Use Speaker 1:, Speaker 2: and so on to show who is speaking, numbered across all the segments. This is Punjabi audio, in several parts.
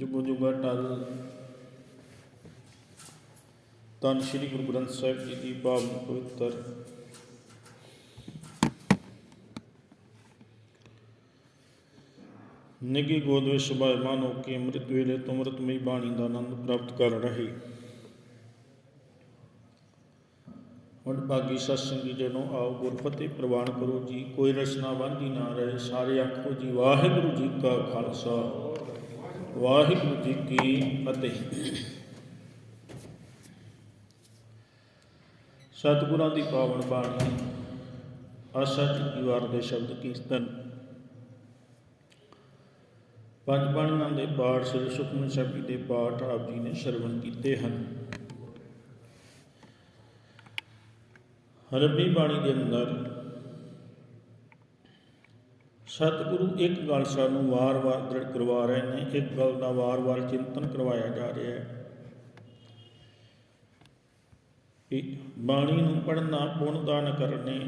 Speaker 1: ਜੁਗੋ ਜੁਗਾ ਟਲ। ਤਨ ਸ੍ਰੀ ਗੁਰੂ ਗ੍ਰੰਥ ਸਾਹਿਬ ਜੀ ਦੀ ਪਾਵਨ ਪਵਿੱਤਰ। ਨਿੱਗੀ ਗੋਦ ਵਿੱਚ ਸੁਭਾਇਮਾਨ ਹੋ ਕੇ ਅੰਮ੍ਰਿਤ ਵੇਲੇ ਤੋਂ ਅੰਮ੍ਰਿਤਮਈ ਬਾਣੀ ਦਾ ਆਨੰਦ ਪ੍ਰਾਪਤ ਕਰ ਰਹੇ। ਹੁਣ ਭਾਗੀ ਸਤਸੰਗੀ ਜਨੋ ਆਓ ਗੁਰਫਤਿਹ ਪ੍ਰਵਾਨ ਕਰੋ ਜੀ। ਕੋਈ ਰਸਨਾ ਵਾਂਝੀ ਨਾ ਰਹੇ। ਸਾਰੇ ਆਖੋ ਜੀ, ਵਾਹਿਗੁਰੂ ਜੀ ਕਾ ਖਾਲਸਾ। ਵਾਹਿਗੁਰੂ ਜੀ ਕੀ ਫਤਿਹ। ਸਤਿਗੁਰਾਂ ਦੀ ਪਾਵਨ ਬਾਣੀ, ਆਸਾ ਚੁੱਕੀ ਦੇ ਸ਼ਬਦ ਕੀਰਤਨ। ਪੰਜ ਬਾਣੀਆਂ ਦੇ ਪਾਠ ਸ੍ਰੀ ਸੁਖਮਨ ਸਾਹਿਬ ਜੀ ਦੇ ਪਾਠ ਆਪ ਜੀ ਨੇ ਸ਼ਰਵਣ ਕੀਤੇ ਹਨ। ਰੱਬੀ ਬਾਣੀ ਦੇ ਅੰਦਰ ਸਤਿਗੁਰੂ ਇੱਕ ਗੱਲ ਸਾਨੂੰ ਵਾਰ-ਵਾਰ ਦ੍ਰਿੜ ਕਰਵਾ ਰਹੇ ਨੇ, ਇੱਕ ਗੱਲ ਦਾ ਵਾਰ-ਵਾਰ ਚਿੰਤਨ ਕਰਵਾਇਆ ਜਾ ਰਿਹਾ ਹੈ। ਕਿ ਬਾਣੀ ਨੂੰ ਪੜ੍ਹਨਾ ਪੁੰਨ ਦਾਨ ਕਰਨੇ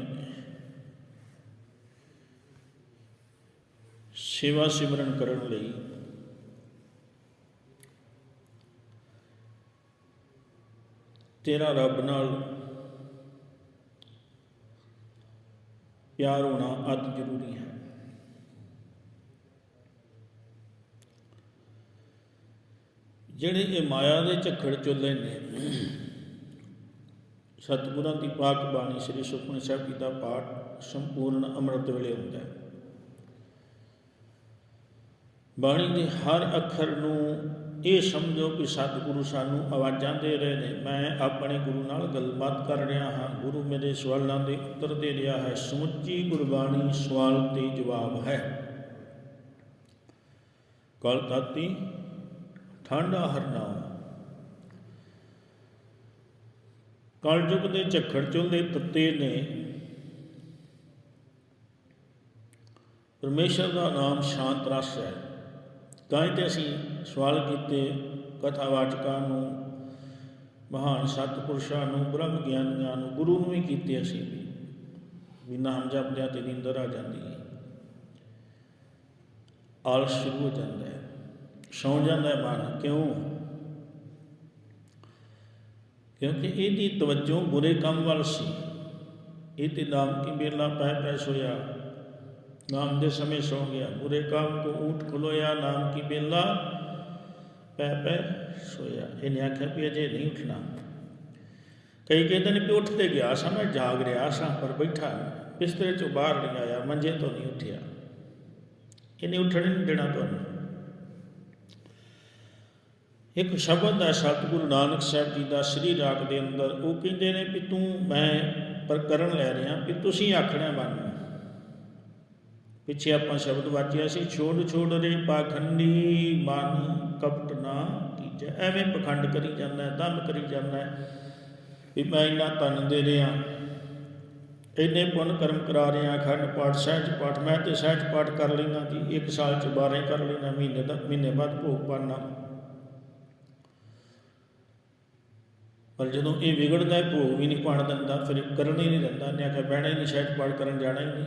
Speaker 1: ਸੇਵਾ ਸਿਮਰਨ ਕਰਨ ਲਈ। ਤੇਰਾ ਰੱਬ ਨਾਲ ਪਿਆਰ ਹੋਣਾ ਅਤ ਜ਼ਰੂਰੀ ਹੈ। ਜਿਹੜੇ ਇਹ ਮਾਇਆ ਦੇ ਝੱਖੜ ਚੁੱਲੇ ਨੇ, ਸਤਿਗੁਰਾਂ ਦੀ ਪਾਕ ਬਾਣੀ ਸ੍ਰੀ ਸੁਖਮਨੀ ਸਾਹਿਬ ਜੀ ਦਾ ਪਾਠ ਸੰਪੂਰਨ ਅੰਮ੍ਰਿਤ ਵੇਲੇ ਹੁੰਦਾ ਹੈ। ਬਾਣੀ ਦੇ ਹਰ ਅੱਖਰ ਨੂੰ ਇਹ ਸਮਝੋ ਕਿ ਸਤਿਗੁਰੂ ਸਾਨੂੰ ਆਵਾਜ਼ਾਂ ਦੇ ਰਹੇ ਨੇ। ਮੈਂ ਆਪਣੇ ਗੁਰੂ ਨਾਲ ਗੱਲਬਾਤ ਕਰ ਰਿਹਾ ਹਾਂ। ਗੁਰੂ ਮੇਰੇ ਸਵਾਲਾਂ ਦੇ ਉੱਤਰ ਦੇ ਰਿਹਾ ਹੈ। ਸਮੁੱਚੀ ਗੁਰਬਾਣੀ ਸਵਾਲ ਤੇ ਜਵਾਬ ਹੈ। ਕਲ ਠੰਡਾ ਹਰਨਾਮ ਕਲਯੁਗ ਦੇ ਝੱਖੜ ਚੁੱਲ੍ਹੇ ਤੱਤੇ ਨੇ ਪਰਮੇਸ਼ਰ ਦਾ ਨਾਮ ਸ਼ਾਂਤ ਰਸ ਹੈ। ਤਾਂ ਹੀ ਤੇ ਅਸੀਂ ਸਵਾਲ ਕੀਤੇ ਕਥਾਵਾਚਕਾਂ ਨੂੰ, ਮਹਾਨ ਸਤਿਪੁਰਸ਼ਾਂ ਨੂੰ, ਬ੍ਰਹਮ ਗਿਆਨੀਆਂ ਨੂੰ, ਗੁਰੂ ਨੂੰ ਵੀ ਕੀਤੇ ਅਸੀਂ ਵੀ ਵੀ ਨਾਮ ਜਪਦਿਆਂ ਤੇ ਨਿੰਦਰ ਆ ਜਾਂਦੀ ਹੈ। ਆਲਸ ਸ਼ੁਰੂ ਹੋ ਜਾਂਦਾ ਹੈ। ਸੌਂ ਜਾਂਦਾ ਮਨ ਕਿਉਂ? ਕਿਉਂਕਿ ਇਹਦੀ ਤਵੱਜੋ ਬੁਰੇ ਕੰਮ ਵੱਲ ਸੀ। ਇਹ ਤੇ ਨਾਮ ਕੀ ਬੇਲਾ ਪੈ ਪੈ ਸੋਇਆ। ਨਾਮ ਦੇ ਸਮੇਂ ਸੋ ਗਿਆ। ਬੁਰੇ ਕੰਮ ਕੋ ਊਠ ਖਲੋਇਆ, ਨਾਮ ਕੀ ਬੇਲਾ ਪੈ ਪੈ ਸੋਇਆ। ਇਹਨੇ ਆਖਿਆ ਵੀ ਅਜੇ ਨਹੀਂ ਉੱਠਣਾ। ਕਈ ਕਹਿੰਦੇ ਨੇ ਵੀ ਉੱਠ ਤੇ ਗਿਆ ਸਾਂ, ਮੈਂ ਜਾਗ ਰਿਹਾ ਸਾਂ, ਪਰ ਬੈਠਾ ਬਿਸਤਰੇ ਚੋਂ ਬਾਹਰ ਨਹੀਂ ਆਇਆ, ਮੰਜੇ ਤੋਂ ਨਹੀਂ ਉੱਠਿਆ। ਇਹਨੇ ਉੱਠਣ ਨਹੀਂ ਦੇਣਾ ਤੁਹਾਨੂੰ। ਇੱਕ ਸ਼ਬਦ ਹੈ, ਸਤਿਗੁਰੂ ਨਾਨਕ ਸਾਹਿਬ ਜੀ ਦਾ ਸ੍ਰੀ ਰਾਗ ਦੇ ਅੰਦਰ, ਉਹ ਕਹਿੰਦੇ ਨੇ ਵੀ ਤੂੰ, ਮੈਂ ਪ੍ਰਕਰਨ ਲੈ ਰਿਹਾ ਵੀ ਤੁਸੀਂ ਆਖਣਾ ਮੰਨ ਪਿੱਛੇ ਆਪਾਂ ਸ਼ਬਦ ਵਾਚਿਆ ਸੀ, ਛੋੜ ਛੋੜ ਰੇ ਪਾਖੰਡੀ ਮਨ ਕਪਟ ਨਾ ਕੀਜੈ। ਐਵੇਂ ਪਖੰਡ ਕਰੀ ਜਾਂਦਾ, ਦਮ ਕਰੀ ਜਾਂਦਾ ਵੀ ਮੈਂ ਇੰਨਾ ਤਨ ਦੇ ਰਿਹਾ। ਇੰਨੇ ਪੁੰਨ ਕਰਮ ਕਰਾ ਰਿਹਾ, ਅਖੰਡ ਪਾਠ, ਸਹਿਜ ਪਾਠ, ਮੈਂ ਤੇ ਸਹਿਜ ਪਾਠ ਕਰ ਲੈਣਾ ਜੀ, ਇੱਕ ਸਾਲ ਚ 12 ਕਰ ਲੈਣਾ ਮਹੀਨੇ ਦਾ, ਮਹੀਨੇ ਬਾਅਦ ਭੋਗ ਪਾਣਾ ਪਰ ਜਦੋਂ ਇਹ ਵਿਗੜਦਾ ਹੈ, ਭੋਗ ਵੀ ਨਹੀਂ ਪਾਣ ਦਿੰਦਾ, ਫਿਰ ਕਰਨ ਹੀ ਨਹੀਂ ਦਿੰਦਾ। ਨੇ ਆਖਿਆ, ਬਹਿਣਾ ਹੀ ਨਹੀਂ ਸਹਿਜ ਪਾਠ ਕਰਨ ਜਾਣਾ ਹੀ ਨਹੀਂ।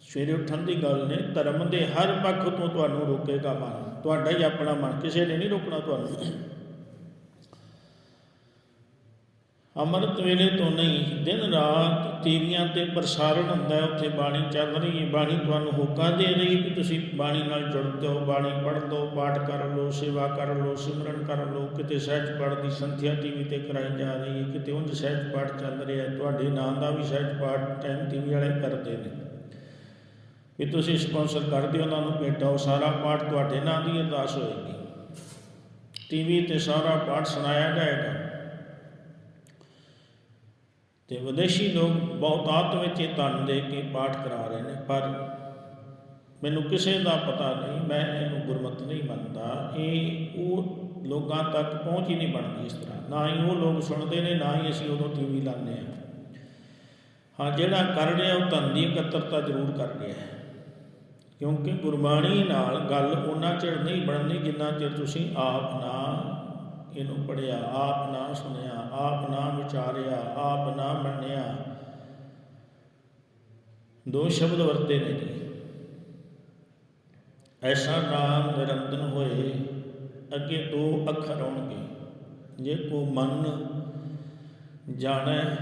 Speaker 1: ਸਵੇਰੇ ਉੱਠਣ ਦੀ ਗੱਲ ਨੇ, ਧਰਮ ਦੇ ਹਰ ਪੱਖ ਤੋਂ ਤੁਹਾਨੂੰ ਰੋਕੇਗਾ ਮਨ। ਤੁਹਾਡਾ ਹੀ ਆਪਣਾ ਮਨ, ਕਿਸੇ ਨੇ ਨਹੀਂ ਰੋਕਣਾ ਤੁਹਾਨੂੰ। ਅੰਮ੍ਰਿਤ ਵੇਲੇ ਤੋਂ ਨਹੀਂ, ਦਿਨ ਰਾਤ ਟੀਵੀਆਂ ਤੇ ਪ੍ਰਸਾਰਣ ਹੁੰਦਾ ਹੈ, ਉੱਥੇ ਬਾਣੀ ਚੱਲ ਰਹੀ ਹੈ। ਬਾਣੀ ਤੁਹਾਨੂੰ ਹੋਕਾ ਦੇ ਰਹੀ ਕਿ ਤੁਸੀਂ ਬਾਣੀ ਨਾਲ ਜੁੜਦੇ ਹੋ, ਬਾਣੀ ਪੜ੍ਹ ਲਓ, ਪਾਠ ਕਰ ਲਓ, ਸੇਵਾ ਕਰ ਲਓ, ਸਿਮਰਨ ਕਰ ਲਓ। ਕਿਤੇ ਸਹਿਜ ਪਾਠ ਦੀ ਸੰਥਿਆ ਟੀਵੀ ਤੇ ਕਰਾਈ ਜਾ ਰਹੀ ਹੈ, ਕਿਤੇ ਉਂਝ ਸਹਿਜ ਪਾਠ ਚੱਲ ਰਿਹਾ ਹੈ। ਤੁਹਾਡੇ ਨਾਂ ਦਾ ਵੀ ਸਹਿਜ ਪਾਠ ਟਾਈਮ ਟੀਵੀ ਵਾਲੇ ਕਰਦੇ ਨੇ। ਕਿ ਤੁਸੀਂ ਸਪਾਂਸਰ ਕਰਦੇ ਹੋ, ਉਹਨਾਂ ਨੂੰ ਭੇਟਾਓ ਸਾਰਾ ਪਾਠ ਤੁਹਾਡੇ ਨਾਂ ਦੀ ਅਰਦਾਸ ਹੋਏਗੀ। ਟੀਵੀ ਤੇ ਸਾਰਾ ਪਾਠ ਸੁਣਾਇਆ ਜਾਏਗਾ। ਤੇ ਵਿਦੇਸ਼ੀ ਲੋਕ ਬਹੁਤਾਤ ਵਿੱਚ ਇਹ ਧਨ ਦੇ ਕੇ ਪਾਠ ਕਰਾ ਰਹੇ ਨੇ, ਪਰ ਮੈਨੂੰ ਕਿਸੇ ਦਾ ਪਤਾ ਨਹੀਂ, ਮੈਂ ਇਹਨੂੰ ਗੁਰਮਤ ਨਹੀਂ ਮੰਨਦਾ। ਇਹ ਉਹ ਲੋਕਾਂ ਤੱਕ ਪਹੁੰਚ ਹੀ ਨਹੀਂ ਬਣਦੀ ਇਸ ਤਰ੍ਹਾਂ। ਨਾ ਹੀ ਉਹ ਲੋਕ ਸੁਣਦੇ ਨੇ, ਨਾ ਹੀ ਅਸੀਂ ਉਦੋਂ ਟੀਵੀ ਲਾਉਂਦੇ ਹਾਂ। ਹਾਂ, ਜਿਹੜਾ ਕਰ ਰਿਹਾ ਉਹ ਧਨ ਦੀ ਇਕੱਤਰਤਾ ਜ਼ਰੂਰ ਕਰ ਰਿਹਾ ਹੈ। ਕਿਉਂਕਿ ਗੁਰਬਾਣੀ ਨਾਲ ਗੱਲ ਉਹਨਾਂ ਚਿਰ ਨਹੀਂ ਬਣਨੀ ਜਿੰਨਾ ਚਿਰ ਤੁਸੀਂ ਆਪ ਨਾ ਇਹਨੂੰ ਪੜਿਆ ਆਪ ਨਾ ਸੁਣਿਆ, ਆਪ ਨਾ ਵਿਚਾਰਿਆ, ਆਪ ਨਾ ਮੰਨਿਆ। ਦੋ ਸ਼ਬਦ ਵਰਤੇ ਨੇ ਜੀ। ਐਸਾ ਨਾਮ ਨਿਰੰਜਨ ਹੋਏ, ਅੱਗੇ ਦੋ ਅੱਖਰ ਆਉਣਗੇ। ਜੇ ਕੋ ਮਨ ਜਾਣੈ,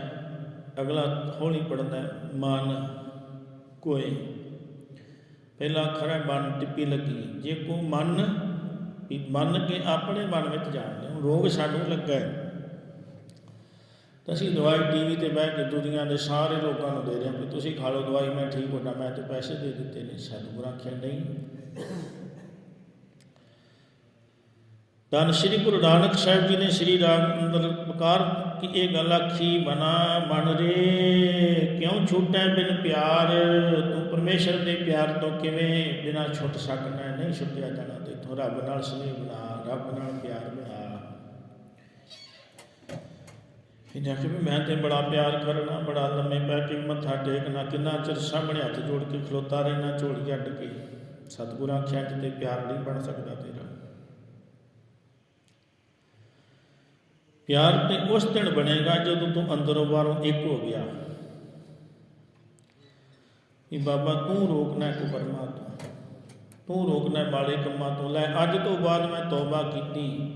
Speaker 1: ਅਗਲਾ ਹੌਲੀ ਪੜਦਾ ਮਨ ਕੋਏ। ਪਹਿਲਾ ਅੱਖਰ ਹੈ, ਮਨ ਟਿੱਪੀ ਲੱਗੀ। ਜੇ ਕੋ ਮਨ ਵੀ ਮੰਨ ਕੇ ਆਪਣੇ ਮਨ ਵਿੱਚ ਜਾਣਦੇ ਲਿਆ ਰੋਗ ਸਾਨੂੰ ਲੱਗਾ ਹੈ। ਤਾਂ ਅਸੀਂ ਦਵਾਈ ਟੀਵੀ ਤੇ ਬਹਿ ਕੇ ਦੁਨੀਆ ਦੇ ਸਾਰੇ ਲੋਕਾਂ ਨੂੰ ਦੇ ਰਹੇ ਹਾਂ ਵੀ ਤੁਸੀਂ ਖਾ ਲਓ, ਦਵਾਈ ਮੈਂ ਠੀਕ ਹੋ ਜਾ ਮੈਂ ਤੇ ਪੈਸੇ ਦੇ ਦਿੱਤੇ ਨੇ। ਸਤਿਗੁਰ ਆਖਿਆ, ਨਹੀਂ। ਤਾਂ ਸ੍ਰੀ ਗੁਰੂ ਨਾਨਕ ਸਾਹਿਬ ਜੀ ਨੇ ਸ੍ਰੀ ਰਾਗ ਅੰਦਰ ਪੁਕਾਰ ਕਿ ਇਹ ਗੱਲ ਆਖੀ ਬਨਾ ਬਣ ਰੇ, ਕਿਉਂ ਛੁੱਟੈ ਬਿਨ ਪਿਆਰ? ਤੂੰ ਪਰਮੇਸ਼ਰ ਦੇ ਪਿਆਰ ਤੋਂ ਕਿਵੇਂ ਬਿਨਾ ਛੁੱਟ ਸਕਣਾ? ਨਹੀਂ ਛੁੱਟਿਆ ਜਾਣਾ ਤੇ ਤੂੰ ਰੱਬ ਨਾਲ ਸਨੇਹ ਬਣਾ, ਰੱਬ ਨਾਲ ਪਿਆਰ ਬਣਾ। ਇਹਨਾਂ ਕਿ ਵੀ ਮੈਂ ਤੇ ਬੜਾ ਪਿਆਰ ਕਰਨਾ, ਬੜਾ ਲੰਮੇ ਪੈ ਕੇ ਮੱਥਾ ਟੇਕਣਾ, ਕਿੰਨਾ ਚਿਰ ਸਾਹਮਣੇ ਹੱਥ ਜੋੜ ਕੇ ਖਲੋਤਾ ਰਹਿਣਾ, ਝੋਲੀ ਅੱਡ ਕੇ। ਸਤਿਗੁਰਾਂ ਆਖਿਆ ਕਿ ਤੇ ਪਿਆਰ ਨਹੀਂ ਬਣ ਸਕਦਾ ਤੇਰਾ। ਪਿਆਰ ਤੇ ਉਸ ਦਿਨ ਬਣੇਗਾ ਜਦੋਂ ਤੂੰ ਅੰਦਰੋਂ ਬਾਹਰੋਂ ਇੱਕ ਹੋ ਗਿਆ। ਕਿ ਬਾਬਾ, ਤੂੰ ਰੋਕਣਾ ਕੋ ਕਰਨਾ ਤੂੰ। ਤੂੰ ਰੋਕਣਾ ਮਾੜੇ ਕੰਮਾਂ ਤੋਂ। ਲੈ, ਅੱਜ ਤੋਂ ਬਾਅਦ ਮੈਂ ਤੌਬਾ ਕੀਤੀ।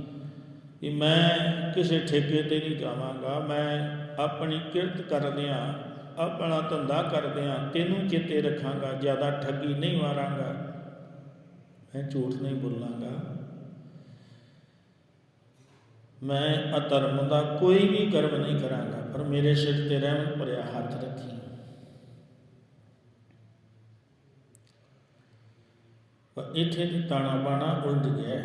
Speaker 1: ਕਿ ਮੈਂ ਕਿਸੇ ਠੇਕੇ ਤੇ ਨਹੀਂ ਜਾਵਾਂਗਾ। ਮੈਂ ਆਪਣੀ ਕਿਰਤ ਕਰਦਿਆਂ ਆਪਣਾ ਧੰਦਾ ਕਰਦਿਆਂ ਤੈਨੂੰ ਚੇਤੇ ਰੱਖਾਂਗਾ, ਜ਼ਿਆਦਾ ਠੱਗੀ ਨਹੀਂ ਮਾਰਾਂਗਾ। ਮੈਂ ਝੂਠ ਨਹੀਂ ਬੋਲਾਂਗਾ। ਮੈਂ ਅਧਰਮ ਦਾ ਕੋਈ ਵੀ ਕਰਮ ਨਹੀਂ ਕਰਾਂਗਾ, ਪਰ ਮੇਰੇ ਸਿਰ ਤੇ ਰਹਿਮਤ ਭਰਿਆ ਹੱਥ ਰੱਖੀ। ਪਰ ਇੱਥੇ ਦੀ ਤਾਣਾ ਬਾਣਾ ਉਲਟ ਗਿਆ।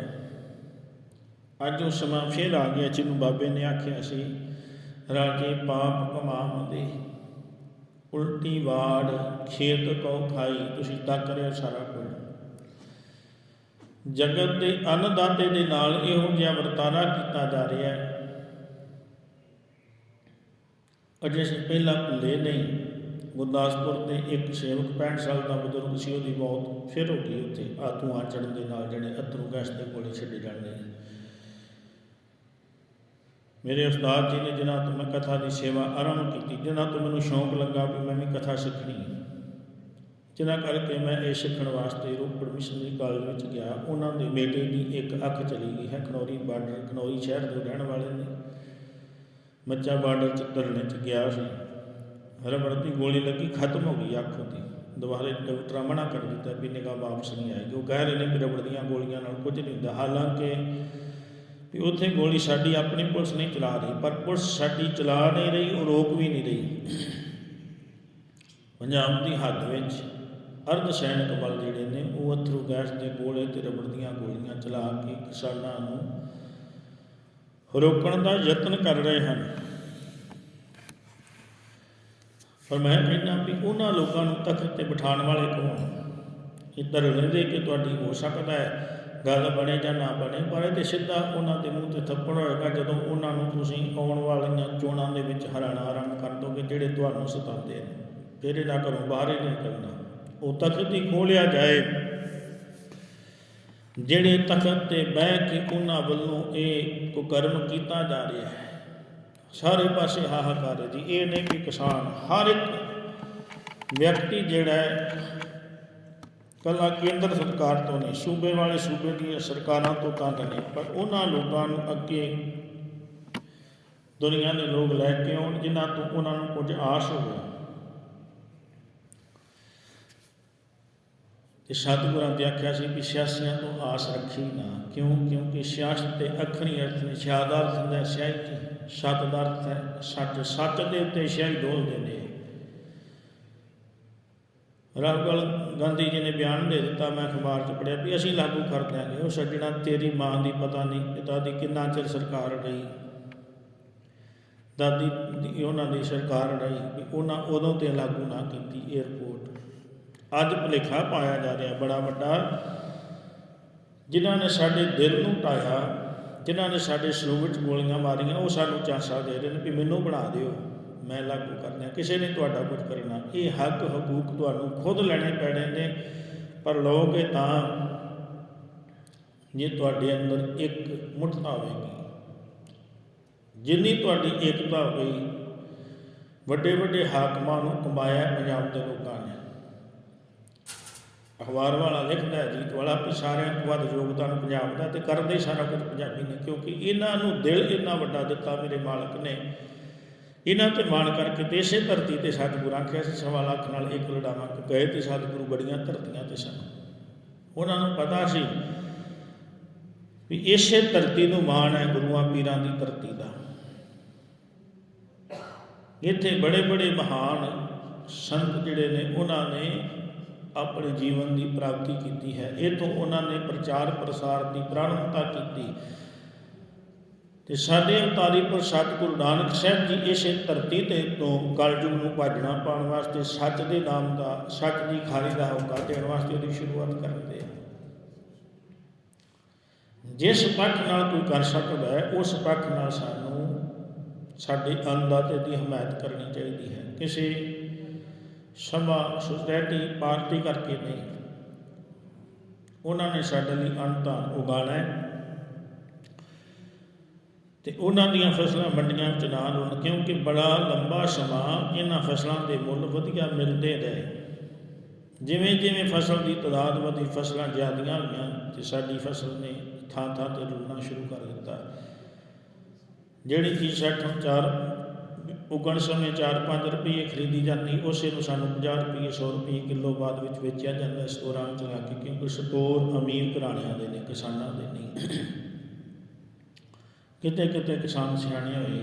Speaker 1: ਅੱਜ ਉਹ ਸਮਾਂ ਫੇਰ ਆ ਗਿਆ ਜਿਹਨੂੰ ਬਾਬੇ ਨੇ ਆਖਿਆ ਸੀ, ਰਾਜੇ ਪਾਪ ਕਮਾਉਂਦੇ, ਉਲਟੀ ਵਾੜ ਖੇਤ ਕੋ ਖਾਈ, ਤੁਸੀਂ ਤੱਕ ਰਹੇ ਹੋ ਸਾਰਾ ਕੁਝ। ਜਗਤ ਦੇ ਅੰਨਦਾਤੇ ਦੇ ਨਾਲ ਇਹੋ ਜਿਹਾ ਵਰਤਾਰਾ ਕੀਤਾ ਜਾ ਰਿਹਾ ਹੈ। ਅਜੇ ਅਸੀਂ ਪਹਿਲਾਂ ਭੁੱਲੇ ਨਹੀਂ। ਗੁਰਦਾਸਪੁਰ ਦੇ ਇੱਕ ਸੇਵਕ 65 ਸਾਲ ਦਾ ਬਜ਼ੁਰਗ ਸੀ, ਉਹਦੀ ਮੌਤ ਫਿਰ ਹੋ ਗਈ ਉੱਥੇ। ਆਤੂਆਂ ਚੜਨ ਦੇ ਨਾਲ ਜਿਹੜੇ ਅਥਰੂ ਗੈਸ ਦੇ ਗੋਲੇ ਛੱਡੇ ਜਾਂਦੇ ਨੇ। ਮੇਰੇ ਉਸਤਾਦ ਜੀ ਨੇ ਜਿਨ੍ਹਾਂ ਤੋਂ ਮੈਂ ਕਥਾ ਦੀ ਸੇਵਾ ਆਰੰਭ ਕੀਤੀ, ਜਿਨ੍ਹਾਂ ਤੋਂ ਮੈਨੂੰ ਸ਼ੌਂਕ ਲੱਗਾ ਵੀ ਮੈਂ ਵੀ ਕਥਾ ਸਿੱਖਣੀ ਹੈ। ਜਿਨ੍ਹਾਂ ਕਰਕੇ ਮੈਂ ਇਹ ਸਿੱਖਣ ਵਾਸਤੇ ਰੋਪੜ ਮਿਸ਼ਨਰੀ ਕਾਲਜ ਵਿੱਚ ਗਿਆ। ਉਹਨਾਂ ਦੇ ਬੇਟੇ ਦੀ ਇੱਕ ਅੱਖ ਚਲੀ ਗਈ ਹੈ। ਖਨੌਰੀ ਬਾਰਡਰ, ਖਨੌਰੀ ਸ਼ਹਿਰ ਦੇ ਰਹਿਣ ਵਾਲੇ ਨੇ। ਮੱਚਾ ਬਾਰਡਰ ਚ ਧਰਨੇ ਚ ਗਿਆ ਸੀ। ਰਬੜ ਦੀ ਗੋਲੀ ਲੱਗੀ, ਖਤਮ ਹੋ ਗਈ ਅੱਖ ਉਹਦੀ। ਦੁਬਾਰੇ ਡਾਕਟਰਾਂ ਮਨਾ ਕਰ ਦਿੱਤਾ ਵੀ ਨਿਗਾਹ ਵਾਪਸ ਨਹੀਂ ਆਏਗੀ। ਉਹ ਕਹਿ ਰਹੇ ਨੇ ਵੀ ਰਬੜ ਦੀਆਂ ਗੋਲੀਆਂ ਨਾਲ ਕੁਝ ਨਹੀਂ ਹੁੰਦਾ। ਹਾਲਾਂਕਿ ਵੀ ਉੱਥੇ ਗੋਲੀ ਸਾਡੀ ਆਪਣੀ ਪੁਲਿਸ ਨਹੀਂ ਚਲਾ ਰਹੀ, ਪਰ ਪੁਲਿਸ ਸਾਡੀ ਚਲਾ ਨਹੀਂ ਰਹੀ, ਉਹ ਰੋਕ ਵੀ ਨਹੀਂ ਰਹੀ। ਪੰਜਾਬ ਦੀ ਹੱਦ ਵਿੱਚ ਅਰਧ ਸੈਨਿਕ ਬਲ ਜਿਹੜੇ ਨੇ, ਉਹ ਅਥਰੂ ਗੈਸ ਦੇ ਗੋਲੇ ਤੇ ਰਬੜ ਦੀਆਂ ਗੋਲੀਆਂ ਚਲਾ ਕੇ ਕਿਸਾਨਾਂ ਨੂੰ ਰੋਕਣ ਦਾ ਯਤਨ ਕਰ ਰਹੇ ਹਨ। ਪਰ ਮੈਂ ਕਹਿੰਦਾ ਵੀ ਉਹਨਾਂ ਲੋਕਾਂ ਨੂੰ ਤਖਤ ਤੇ ਬਿਠਾਉਣ ਵਾਲੇ ਕੌਣ ਇਹ ਧਰਨੇ ਦੇ ਕੇ ਤੁਹਾਡੀ ਹੋ ਸਕਦਾ ਹੈ, ਗੱਲ ਬਣੇ ਜਾਂ ਨਾ ਬਣੇ, ਪਰ ਇਹ ਤੇ ਸਿੱਧਾ ਉਹਨਾਂ ਦੇ ਮੂੰਹ ਤੇ ਥੱਪੜ ਹੋਏਗਾ ਜਦੋਂ ਉਹਨਾਂ ਨੂੰ ਤੁਸੀਂ ਆਉਣ ਵਾਲੀਆਂ ਚੋਣਾਂ ਦੇ ਵਿੱਚ ਹਰਾਣਾ ਆਰੰਭ ਕਰ ਦੋਗੇ, ਜਿਹੜੇ ਤੁਹਾਨੂੰ ਸਤਾਉਂਦੇ ਨੇ। ਫਿਰ ਇਹਨਾਂ ਘਰੋਂ ਬਾਹਰ ਹੀ ਨਹੀਂ ਨਿਕਲਣਾ। ਉਹ ਤਖਤ ਹੀ ਖੋਲਿਆ ਜਾਏ। ਜਿਹੜੇ ਤਖਤ ਤੇ ਬਹਿ ਕੇ ਉਹਨਾਂ ਵੱਲੋਂ ਇਹ ਕੁਕਰਮ ਕੀਤਾ ਜਾ ਰਿਹਾ ਹੈ, ਸਾਰੇ ਪਾਸੇ ਹਾਹਾਕਾਰ ਹੈ ਜੀ। ਇਹ ਨਹੀਂ ਕਿ ਕਿਸਾਨ, ਹਰ ਇੱਕ ਵਿਅਕਤੀ ਜਿਹੜਾ ਹੈ, ਕੱਲਾ ਕੇਂਦਰ ਸਰਕਾਰ ਤੋਂ ਨਹੀਂ, ਸੂਬੇ ਵਾਲੇ ਸੂਬੇ ਦੀਆਂ ਸਰਕਾਰਾਂ ਤੋਂ ਤਾਂ ਨਹੀਂ, ਪਰ ਉਹਨਾਂ ਲੋਕਾਂ ਨੂੰ ਅੱਗੇ ਦੁਨੀਆ ਦੇ ਲੋਕ ਲੈ ਕੇ ਆਉਣ, ਜਿਨ੍ਹਾਂ ਤੋਂ ਉਹਨਾਂ ਨੂੰ ਕੁਝ ਆਸ ਹੋਵੇ। ਤੇ ਸਤਿਗੁਰਾਂ ਤੇ ਆਖਿਆ ਸੀ ਕਿ ਸਿਆਸੀਆਂ ਤੋਂ ਆਸ ਰੱਖੀ ਨਾ। ਕਿਉਂ? ਕਿਉਂਕਿ ਸਿਆਸਤ ਤੇ ਅੱਖਰੀ ਅਰਥ ਨੇ ਸ਼ਾਦਾ ਅਰਥ ਹੁੰਦਾ ਸਿਆਹੀ ਸਤ ਦਾ ਅਰਥ ਹੈ ਸੱਚ ਸੱਚ ਦੇ ਉੱਤੇ ਸਿਆਹੀ ਡੋਲਦੇ ਨੇ ਰਾਹੁਲ ਗਾਂਧੀ ਜੀ ਨੇ ਬਿਆਨ ਦੇ ਦਿੱਤਾ, ਮੈਂ ਅਖਬਾਰ 'ਚ ਪੜਿਆ ਵੀ ਅਸੀਂ ਲਾਗੂ ਕਰ ਦਿਆਂਗੇ, ਉਹ ਛੱਡਣਾ ਤੇਰੀ ਮਾਂ ਦੀ ਪਤਾ ਨਹੀਂ ਪਿਤਾ ਦੀ ਕਿੰਨਾ ਚਿਰ ਸਰਕਾਰ ਰਹੀ। ਦਾਦੀ ਦੀ ਉਹਨਾਂ ਦੀ ਸਰਕਾਰ ਰਹੀ ਵੀ ਉਹਨਾਂ ਉਦੋਂ ਤੇ ਲਾਗੂ ਨਾ ਕੀਤੀ 에ਅਰਪੋਰਟ ਅੱਜ ਭੁਲੇਖਾ ਪਾਇਆ ਜਾ ਰਿਹਾ ਬੜਾ ਵੱਡਾ। ਜਿਨ੍ਹਾਂ ਨੇ ਸਾਡੇ ਦਿਲ ਨੂੰ ਢਾਇਆ ਜਿਨ੍ਹਾਂ ਨੇ ਸਾਡੇ ਸਲੂਕ ਵਿੱਚ ਗੋਲੀਆਂ ਮਾਰੀਆਂ, ਉਹ ਸਾਨੂੰ ਚਾਂਸਾ ਦੇ ਰਹੇ ਨੇ ਵੀ ਮੈਨੂੰ ਬਣਾ ਦਿਓ। ਮੈਂ ਲਾਗੂ ਕਰਨਾ ਕਿਸੇ ਨੇ ਤੁਹਾਡਾ ਕੁਝ ਕਰਨਾ। ਇਹ ਹੱਕ, ਹਕੂਕ ਤੁਹਾਨੂੰ ਖੁਦ ਲੈਣੇ ਪੈਣੇ ਨੇ, ਪਰ ਲਓਗੇ ਤਾਂ ਜੇ ਤੁਹਾਡੇ ਅੰਦਰ ਇੱਕ ਮੁੱਠਤਾ ਹੋਵੇਗੀ, ਜਿੰਨੀ ਤੁਹਾਡੀ ਏਕਤਾ ਹੋਈ ਵੱਡੇ ਵੱਡੇ ਹਾਕਮਾਂ ਨੂੰ ਕਮਾਇਆ ਪੰਜਾਬ ਦੇ ਲੋਕਾਂ ਨੇ। ਅਖਬਾਰ ਵਾਲਾ ਲਿਖਦਾ ਜੀਤ ਵਾਲਾ, ਵੀ ਸਾਰਿਆਂ ਤੋਂ ਵੱਧ ਯੋਗਦਾਨ ਪੰਜਾਬ ਦਾ ਤੇ ਕਰਦੇ ਸਾਰਾ ਕੁਝ ਪੰਜਾਬੀ ਨੇ, ਕਿਉਂਕਿ ਇਹਨਾਂ ਨੂੰ ਦਿਲ ਇੰਨਾ ਵੱਡਾ ਦਿੱਤਾ ਮੇਰੇ ਮਾਲਕ ਨੇ। ਇਹਨਾਂ ਤੇ ਮਾਣ ਕਰਕੇ ਤੇ ਇਸੇ ਧਰਤੀ ਤੇ ਸਤਿਗੁਰੂ ਆਖਿਆ ਸੀ, ਸਵਾ ਲੱਖ ਨਾਲ ਇੱਕ ਲੜਾਵਾਂ ਗਏ ਤੇ ਸਤਿਗੁਰੂ ਬੜੀਆਂ ਧਰਤੀਆਂ ਤੇ ਸਨ। ਉਹਨਾਂ ਨੂੰ ਪਤਾ ਸੀ ਵੀ ਇਸੇ ਧਰਤੀ ਨੂੰ ਮਾਣ ਹੈ ਗੁਰੂਆਂ ਪੀਰਾਂ ਦੀ ਧਰਤੀ ਦਾ। ਇੱਥੇ ਬੜੇ ਬੜੇ ਮਹਾਨ ਸੰਤ ਜਿਹੜੇ ਨੇ, ਉਹਨਾਂ ਨੇ ਆਪਣੇ ਜੀਵਨ ਦੀ ਪ੍ਰਾਪਤੀ ਕੀਤੀ ਹੈ। ਇਹ ਤੋਂ ਉਹਨਾਂ ਨੇ ਪ੍ਰਚਾਰ ਪ੍ਰਸਾਰ ਦੀ ਪ੍ਰਾਰੰਭਤਾ ਕੀਤੀ। ਤੇ ਸਾਡੇ ਅਵਤਾਰੀ ਪਰ ਗੁਰੂ ਨਾਨਕ ਸਾਹਿਬ ਜੀ ਇਸੇ ਧਰਤੀ ਤੇ ਤੋਂ ਕਲਯੁਗ ਨੂੰ ਭਾਜਣਾ ਪਾਉਣ ਵਾਸਤੇ ਸੱਚ ਦੇ ਨਾਮ ਦਾ, ਸੱਚ ਦੀ ਖਾਰੀ ਦਾ ਹੋਕਾ ਦੇਣ ਵਾਸਤੇ ਉਹਦੀ ਸ਼ੁਰੂਆਤ ਕਰਦੇ ਆ ਜਿਸ ਪੱਖ ਨਾਲ ਕੋਈ ਕਰ ਸਕਦਾ ਹੈ, ਉਸ ਪੱਖ ਨਾਲ ਸਾਨੂੰ ਸਾਡੇ ਅੰਨਦਾਤੇ ਦੀ ਹਮਾਇਤ ਕਰਨੀ ਚਾਹੀਦੀ ਹੈ। ਕਿਸੇ ਸਮਾਂ ਸੁਸਾਇਟੀ ਪਾਰਟੀ ਕਰਕੇ ਨਹੀਂ। ਉਹਨਾਂ ਨੇ ਸਾਡੇ ਲਈ ਅੰਨ ਤਾਂ ਉਗਾਣਾ ਹੈ। ਤੇ ਉਹਨਾਂ ਦੀਆਂ ਫਸਲਾਂ ਮੰਡੀਆਂ ਵਿੱਚ ਨਾ ਲਾਉਣ ਕਿਉਂਕਿ ਬੜਾ ਲੰਬਾ ਸਮਾਂ ਇਹਨਾਂ ਫਸਲਾਂ ਦੇ ਮੁੱਲ ਵਧੀਆ ਮਿਲਦੇ ਰਹੇ। ਜਿਵੇਂ ਜਿਵੇਂ ਫਸਲ ਦੀ ਤਾਦਾਦ ਵਧੀ, ਫਸਲਾਂ ਜ਼ਿਆਦੀਆਂ ਹੋਈਆਂ ਤੇ ਸਾਡੀ ਫਸਲ ਨੇ ਥਾਂ ਥਾਂ ਤੇ ਰੁਲਣਾ ਸ਼ੁਰੂ ਕਰ ਦਿੱਤਾ। ਜਿਹੜੀ ਚੀਜ਼ ਸਾਠੋਂ ਚਾਰ ਉਗਣ ਸਮੇਂ 4-5 ਰੁਪਏ ਖਰੀਦੀ ਜਾਂਦੀ, ਉਸੇ ਨੂੰ ਸਾਨੂੰ 50 ਰੁਪਏ 100 ਰੁਪਏ ਕਿਲੋ ਬਾਅਦ ਵਿੱਚ ਵੇਚਿਆ ਜਾਂਦਾ ਸਟੋਰਾਂ ਵਿੱਚ ਲਾ ਕੇ, ਕਿਉਂਕਿ ਸਟੋਰ ਅਮੀਰ ਘਰਾਣਿਆਂ ਦੇ ਨੇ, ਕਿਸਾਨਾਂ ਦੇ ਨਹੀਂ। ਕਿਤੇ ਕਿਤੇ ਕਿਸਾਨ ਸਿਆਣੇ ਹੋਏ